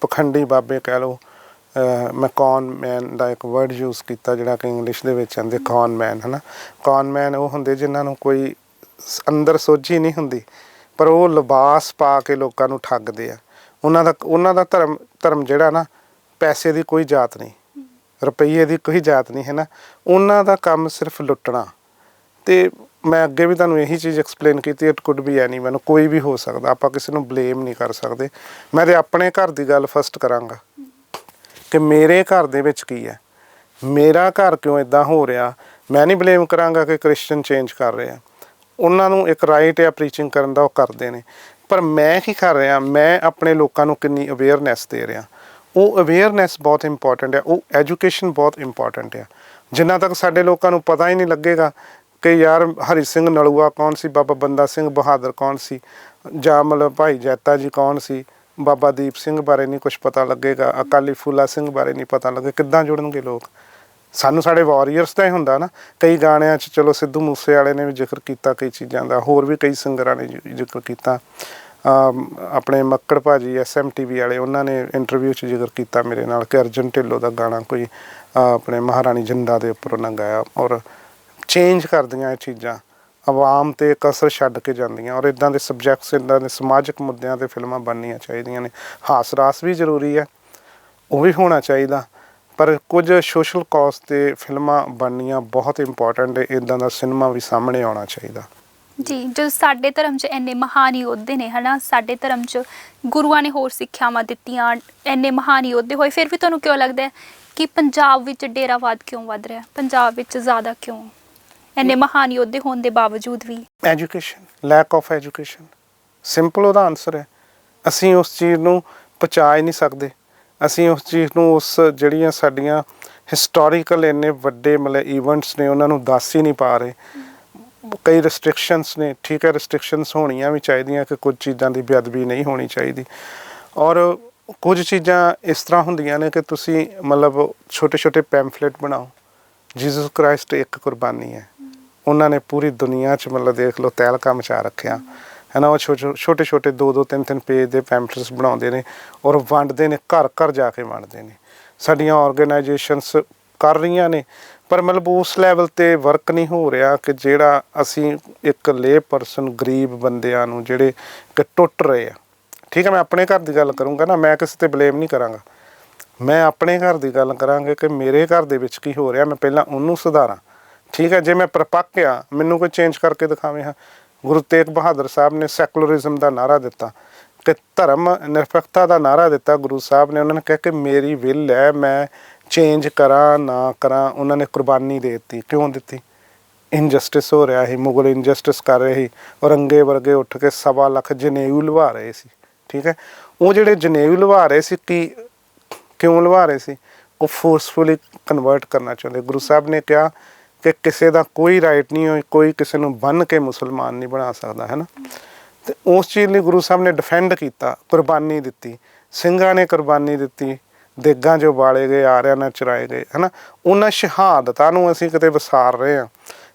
ਪਖੰਡੀ ਬਾਬੇ ਕਹਿ ਲਓ ਮੈਂ ਕੌਨ ਮੈਨ ਦਾ ਇੱਕ ਵਰਡ ਯੂਜ਼ ਕੀਤਾ ਜਿਹੜਾ ਕਿ ਇੰਗਲਿਸ਼ ਦੇ ਵਿੱਚ ਆਂਦੇ ਕੌਨ ਮੈਨ, ਹਨਾ? ਕੌਨ ਮੈਨ ਉਹ ਹੁੰਦੇ ਜਿਨ੍ਹਾਂ ਨੂੰ ਕੋਈ ਅੰਦਰ ਸੋਝੀ ਨਹੀਂ ਹੁੰਦੀ, ਪਰ ਉਹ ਲਿਬਾਸ ਪਾ ਕੇ ਲੋਕਾਂ ਨੂੰ ਠੱਗਦੇ ਆ। ਉਹਨਾਂ ਦਾ ਉਹਨਾਂ ਦਾ ਧਰਮ ਧਰਮ ਜਿਹੜਾ ਨਾ ਪੈਸੇ ਦੀ ਕੋਈ ਜਾਤ ਨਹੀਂ, ਰੁਪਈਏ ਦੀ ਕੋਈ ਜਾਤ ਨਹੀਂ ਹੈ ਨਾ ਉਹਨਾਂ ਦਾ ਕੰਮ ਸਿਰਫ ਲੁੱਟਣਾ। ਤੇ ਮੈਂ ਅੱਗੇ ਵੀ ਤੁਹਾਨੂੰ ਇਹੀ ਚੀਜ਼ ਐਕਸਪਲੇਨ ਕੀਤੀ ਇਟ ਕੁਡ ਬੀ ਐਨੀਵਨ ਕੋਈ ਵੀ ਹੋ ਸਕਦਾ, ਆਪਾਂ ਕਿਸੇ ਨੂੰ ਬਲੇਮ ਨਹੀਂ ਕਰ ਸਕਦੇ। ਮੈਂ ਤੇ ਆਪਣੇ ਘਰ ਦੀ ਗੱਲ ਫਸਟ ਕਰਾਂਗਾ ਕਿ ਮੇਰੇ ਘਰ ਦੇ ਵਿੱਚ ਕੀ ਹੈ? ਮੇਰਾ ਘਰ ਕਿਉਂ ਇਦਾਂ ਹੋ ਰਿਹਾ? ਮੈਂ ਨਹੀਂ ਬਲੇਮ ਕਰਾਂਗਾ ਕਿ ਕ੍ਰਿਸਚੀਅਨ ਚੇਂਜ ਕਰ ਰਹੇ ਆ। ਉਹਨਾਂ ਨੂੰ ਇੱਕ ਰਾਈਟ ਹੈ ਪ੍ਰੀਚਿੰਗ ਕਰਨ ਦਾ, ਉਹ ਕਰਦੇ ਨੇ। ਪਰ ਮੈਂ ਕੀ ਕਰ ਰਿਹਾ? ਮੈਂ ਆਪਣੇ ਲੋਕਾਂ ਨੂੰ ਕਿੰਨੀ ਅਵੇਅਰਨੈਸ ਦੇ ਰਿਹਾ। ਉਹ ਅਵੇਅਰਨੈਸ ਬਹੁਤ ਇੰਪੋਰਟੈਂਟ ਹੈ, ਉਹ ਐਜੂਕੇਸ਼ਨ ਬਹੁਤ ਇੰਪੋਰਟੈਂਟ ਹੈ। ਜਿੰਨਾ ਤੱਕ ਸਾਡੇ ਲੋਕਾਂ ਨੂੰ ਪਤਾ ਹੀ ਨਹੀਂ ਲੱਗੇਗਾ ਕਿ ਯਾਰ ਹਰੀ ਸਿੰਘ ਨਲੂਆ ਕੌਣ ਸੀ, ਬਾਬਾ ਬੰਦਾ ਸਿੰਘ ਬਹਾਦਰ ਕੌਣ ਸੀ, ਜਾਂ ਮਤਲਬ ਭਾਈ ਜੈਤਾ ਜੀ ਕੌਣ ਸੀ, ਬਾਬਾ ਦੀਪ ਸਿੰਘ ਬਾਰੇ ਨਹੀਂ ਕੁਝ ਪਤਾ ਲੱਗੇਗਾ, ਅਕਾਲੀ ਫੂਲਾ ਸਿੰਘ ਬਾਰੇ ਨਹੀਂ ਪਤਾ ਲੱਗੇ, ਕਿੱਦਾਂ ਜੁੜਨਗੇ ਲੋਕ? ਸਾਨੂੰ ਸਾਡੇ ਵਾਰੀਅਰਸ ਦਾ ਹੀ ਹੁੰਦਾ ਨਾ, ਕਈ ਗਾਣਿਆਂ 'ਚ ਚਲੋ ਸਿੱਧੂ ਮੂਸੇ ਵਾਲੇ ਨੇ ਵੀ ਜ਼ਿਕਰ ਕੀਤਾ ਕਈ ਚੀਜ਼ਾਂ ਦਾ, ਹੋਰ ਵੀ ਕਈ ਸਿੰਗਰਾਂ ਨੇ ਜ਼ਿਕਰ ਕੀਤਾ। ਆਪਣੇ ਮੱਕੜ ਭਾਜੀ ਐਸਐਮਟੀਵੀ ਵਾਲੇ, ਉਹਨਾਂ ਨੇ ਇੰਟਰਵਿਊ 'ਚ ਜ਼ਿਕਰ ਕੀਤਾ ਮੇਰੇ ਨਾਲ ਕਿ ਅਰਜਨ ਢਿੱਲੋਂ ਦਾ ਗਾਣਾ ਕੋਈ ਆਪਣੇ ਮਹਾਰਾਣੀ ਜਿੰਦਾ ਦੇ ਉੱਪਰ ਉਹਨਾਂ ਗਾਇਆ ਔਰ ਚੇਂਜ ਕਰਦੀਆਂ ਇਹ ਚੀਜ਼ਾਂ। ਆਵਾਮ ਤੇ ਕਸਰ ਛੱਡ ਕੇ ਜਾਂਦੀਆਂ ਔਰ ਇਦਾਂ ਦੇ ਸਬਜੈਕਟਸ ਇਦਾਂ ਦੇ ਸਮਾਜਿਕ ਮੁੱਦਿਆਂ ਤੇ ਫਿਲਮਾਂ ਬਣਨੀਆਂ ਚਾਹੀਦੀਆਂ ਨੇ। ਹਾਸ ਰਾਸ ਵੀ ਜ਼ਰੂਰੀ ਹੈ, ਉਹ ਵੀ ਹੋਣਾ ਚਾਹੀਦਾ, ਪਰ ਕੁਝ ਸੋਸ਼ਲ ਕਾਜ਼ ਤੇ ਫਿਲਮਾਂ ਬਣਨੀਆਂ ਬਹੁਤ ਇੰਪੋਰਟੈਂਟ ਹੈ ਇਦਾਂ ਦਾ ਸਿਨੇਮਾ ਵੀ ਸਾਹਮਣੇ ਆਉਣਾ ਚਾਹੀਦਾ। ਜੀ, ਜੋ ਸਾਡੇ ਧਰਮ 'ਚ ਇੰਨੇ ਮਹਾਨ ਯੋਧੇ ਨੇ, ਹਨਾ, ਸਾਡੇ ਧਰਮ 'ਚ ਗੁਰੂਆਂ ਨੇ ਹੋਰ ਸਿੱਖਿਆਵਾਂ ਦਿੱਤੀਆਂ, ਇੰਨੇ ਮਹਾਨ ਯੋਧੇ ਹੋਏ, ਫਿਰ ਵੀ ਤੁਹਾਨੂੰ ਕਿਉਂ ਲੱਗਦਾ ਹੈ ਕਿ ਪੰਜਾਬ ਵਿੱਚ ਡੇਰਾਵਾਦ ਕਿਉਂ ਵੱਧ ਰਿਹਾ? ਪੰਜਾਬ ਵਿੱਚ ਜ਼ਿਆਦਾ ਕਿਉਂ? ਇੰਨੇ ਮਹਾਨ ਯੋਧੇ ਹੋਣ ਦੇ ਬਾਵਜੂਦ ਵੀ। Education lack of education simple ਉਹਦਾ ਆਨਸਰ ਹੈ। ਅਸੀਂ ਉਸ ਚੀਜ਼ ਨੂੰ ਪਹੁੰਚਾ ਹੀ ਨਹੀਂ ਸਕਦੇ। ਅਸੀਂ ਉਸ ਚੀਜ਼ ਨੂੰ ਉਸ ਜਿਹੜੀਆਂ ਸਾਡੀਆਂ ਹਿਸਟੋਰੀਕਲ ਇੰਨੇ ਵੱਡੇ ਮਤਲਬ ਇਵੈਂਟਸ ਨੇ, ਉਹਨਾਂ ਨੂੰ ਦੱਸ ਹੀ ਨਹੀਂ ਪਾ ਰਹੇ। ਕਈ ਰੈਸਟ੍ਰਿਕਸ਼ਨਸ ਨੇ, ਠੀਕ ਹੈ ਰੈਸਟ੍ਰਿਕਸ਼ਨਸ ਹੋਣੀਆਂ ਵੀ ਚਾਹੀਦੀਆਂ ਕਿ ਕੁਝ ਚੀਜ਼ਾਂ ਦੀ ਬੇਅਦਬੀ ਨਹੀਂ ਹੋਣੀ ਚਾਹੀਦੀ। ਔਰ ਕੁਝ ਚੀਜ਼ਾਂ ਇਸ ਤਰ੍ਹਾਂ ਹੁੰਦੀਆਂ ਨੇ ਕਿ ਤੁਸੀਂ ਮਤਲਬ ਛੋਟੇ ਛੋਟੇ ਪੈਂਫਲੇਟ ਬਣਾਓ ਜੀਸਸ ਕ੍ਰਾਈਸਟ ਇੱਕ ਕੁਰਬਾਨੀ ਹੈ। ਉਹਨਾਂ ਨੇ ਪੂਰੀ ਦੁਨੀਆ 'ਚ ਮਤਲਬ ਦੇਖ ਲਓ ਤਹਿਲਕਾ ਮਚਾ ਰੱਖਿਆ। ਹੈ ਨਾ, ਉਹ ਛੋਟੇ ਛੋਟੇ ਦੋ ਦੋ ਤਿੰਨ ਤਿੰਨ ਪੇਜ ਦੇ ਪੈਂਫਲੇਟਸ ਬਣਾਉਂਦੇ ਨੇ ਔਰ ਵੰਡਦੇ ਨੇ ਘਰ ਘਰ ਜਾ ਕੇ ਵੰਡਦੇ ਨੇ। ਸਾਡੀਆਂ ਆਰਗੇਨਾਈਜੇਸ਼ਨਸ ਕਰ ਰਹੀਆਂ ਨੇ ਪਰ ਮਤਲਬ ਉਸ ਲੈਵਲ ਤੇ ਵਰਕ ਨਹੀਂ ਹੋ ਰਿਹਾ ਕਿ ਜਿਹੜਾ ਅਸੀਂ ਇੱਕ ਲੇ ਪਰਸਨ ਗਰੀਬ ਬੰਦਿਆਂ ਨੂੰ ਜਿਹੜੇ ਕਿ ਟੁੱਟ ਰਹੇ ਆ। ਠੀਕ ਹੈ ਮੈਂ ਆਪਣੇ ਘਰ ਦੀ ਗੱਲ ਕਰੂੰਗਾ ਨਾ, ਮੈਂ ਕਿਸੇ ਤੇ ਬਲੇਮ ਨਹੀਂ ਕਰਾਂਗਾ। ਮੈਂ ਆਪਣੇ ਘਰ ਦੀ ਗੱਲ ਕਰਾਂਗੇ ਕਿ ਮੇਰੇ ਘਰ ਦੇ ਵਿੱਚ ਕੀ ਹੋ ਰਿਹਾ, ਮੈਂ ਪਹਿਲਾਂ ਉਹਨੂੰ ਸੁਧਾਰਾਂ। ਠੀਕ ਹੈ ਜੇ ਮੈਂ ਪ੍ਰਪੱਕ ਆ, ਮੈਨੂੰ ਕੋਈ ਚੇਂਜ ਕਰਕੇ ਦਿਖਾਵੇ ਹਾਂ। ਗੁਰੂ ਤੇਗ ਬਹਾਦਰ ਸਾਹਿਬ ਨੇ ਸੈਕੂਲਰਿਜ਼ਮ ਦਾ ਨਾਰਾ ਦਿੱਤਾ, ਕਿ ਧਰਮ ਨਿਰਪੱਖਤਾ ਦਾ ਨਾਰਾ ਦਿੱਤਾ। ਗੁਰੂ ਸਾਹਿਬ ਨੇ ਉਹਨਾਂ ਨੇ ਕਿਹਾ ਕਿ ਮੇਰੀ ਵਿਲ ਹੈ, ਮੈਂ ਚੇਂਜ ਕਰਾਂ, ਨਾ ਕਰਾਂ, ਉਹਨਾਂ ਨੇ ਕੁਰਬਾਨੀ ਦੇ ਦਿੱਤੀ। ਕਿਉਂ ਦਿੱਤੀ? ਇਨਜਸਟਿਸ ਹੋ ਰਿਹਾ ਸੀ, ਮੁਗਲ ਇਨਜਸਟਿਸ ਕਰ ਰਹੇ ਸੀ ਔਰੰਗੇ ਵਰਗੇ ਉੱਠ ਕੇ ਸਵਾ ਲੱਖ ਜਨੇਊ ਲਵਾ ਰਹੇ ਸੀ, ਠੀਕ ਹੈ? ਉਹ ਜਿਹੜੇ ਜਨੇਊ ਲਵਾ ਰਹੇ ਸੀ, ਕੀ, ਕਿਉਂ ਲਵਾ ਰਹੇ ਸੀ? ਉਹ ਫੋਰਸਫੁਲੀ ਕਨਵਰਟ ਕਰਨਾ ਚਾਹੁੰਦੇ। ਗੁਰੂ ਸਾਹਿਬ ਨੇ ਕਿਹਾ ਕਿ ਕਿਸੇ ਦਾ ਕੋਈ ਰਾਈਟ ਨਹੀਂ ਹੋਈ, ਕੋਈ ਕਿਸੇ ਨੂੰ ਬੰਨ ਕੇ ਮੁਸਲਮਾਨ ਨਹੀਂ ਬਣਾ ਸਕਦਾ, ਹੈ ਨਾ? ਤੇ ਉਸ ਚੀਜ਼ ਲਈ ਗੁਰੂ ਸਾਹਿਬ ਨੇ ਡਿਫੈਂਡ ਕੀਤਾ, ਕੁਰਬਾਨੀ ਦਿੱਤੀ। ਸਿੰਘਾਂ ਨੇ ਕੁਰਬਾਨੀ ਦਿੱਤੀ ਦੇਗਾਂ ਜੋ ਬਾਲੇ ਗਏ, ਆਰਿਆਂ ਨਾਲ ਚਰਾਏ ਗਏ, ਹਨਾ? ਉਹਨਾਂ ਸ਼ਹਾਦਤਾਂ ਨੂੰ ਅਸੀਂ ਕਿਤੇ ਵਿਸਾਰ ਰਹੇ ਹਾਂ।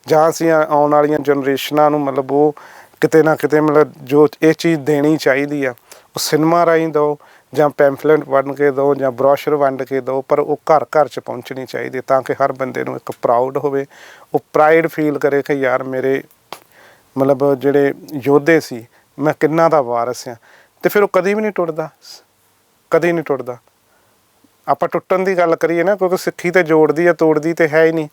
ਜਾਂ ਅਸੀਂ ਆਉਣ ਵਾਲੀਆਂ ਜਨਰੇਸ਼ਨਾਂ ਨੂੰ ਮਤਲਬ ਉਹ ਕਿਤੇ ਨਾ ਕਿਤੇ ਮਤਲਬ ਜੋ ਇਹ ਚੀਜ਼ ਦੇਣੀ ਚਾਹੀਦੀ ਆ, ਉਹ ਸਿਨੇਮਾ ਰਾਹੀਂ ਦਿਓ ਜਾਂ ਪੈਂਫਲੇਟ ਵੰਡ ਕੇ ਦਿਓ ਜਾਂ ਬ੍ਰੋਸ਼ਰ ਵੰਡ ਕੇ ਦਿਓ ਪਰ ਉਹ ਘਰ ਘਰ ਚ ਪਹੁੰਚਣੀ ਚਾਹੀਦੀ ਤਾਂ ਕਿ ਹਰ ਬੰਦੇ ਨੂੰ ਇੱਕ ਪ੍ਰਾਊਡ ਹੋਵੇ। ਉਹ ਪ੍ਰਾਈਡ ਫੀਲ ਕਰੇ ਕਿ ਯਾਰ ਮੇਰੇ ਮਤਲਬ ਜਿਹੜੇ ਯੋਧੇ ਸੀ, ਮੈਂ ਕਿੰਨਾ ਦਾ ਵਾਰਸ ਆ ਤੇ ਫਿਰ ਉਹ ਕਦੀ ਵੀ ਨਹੀਂ ਟੁੱਟਦਾ, ਕਦੀ ਨਹੀਂ ਟੁੱਟਦਾ। ਆਪਾਂ ਟੁੱਟਣ ਦੀ ਗੱਲ ਕਰੀਏ ਨਾ ਕਿਉਂਕਿ ਸਿੱਖੀ ਤੇ ਜੋੜਦੀ ਆ ਤੋੜਦੀ ਤੇ ਹੈ ਹੀ ਨਹੀਂ।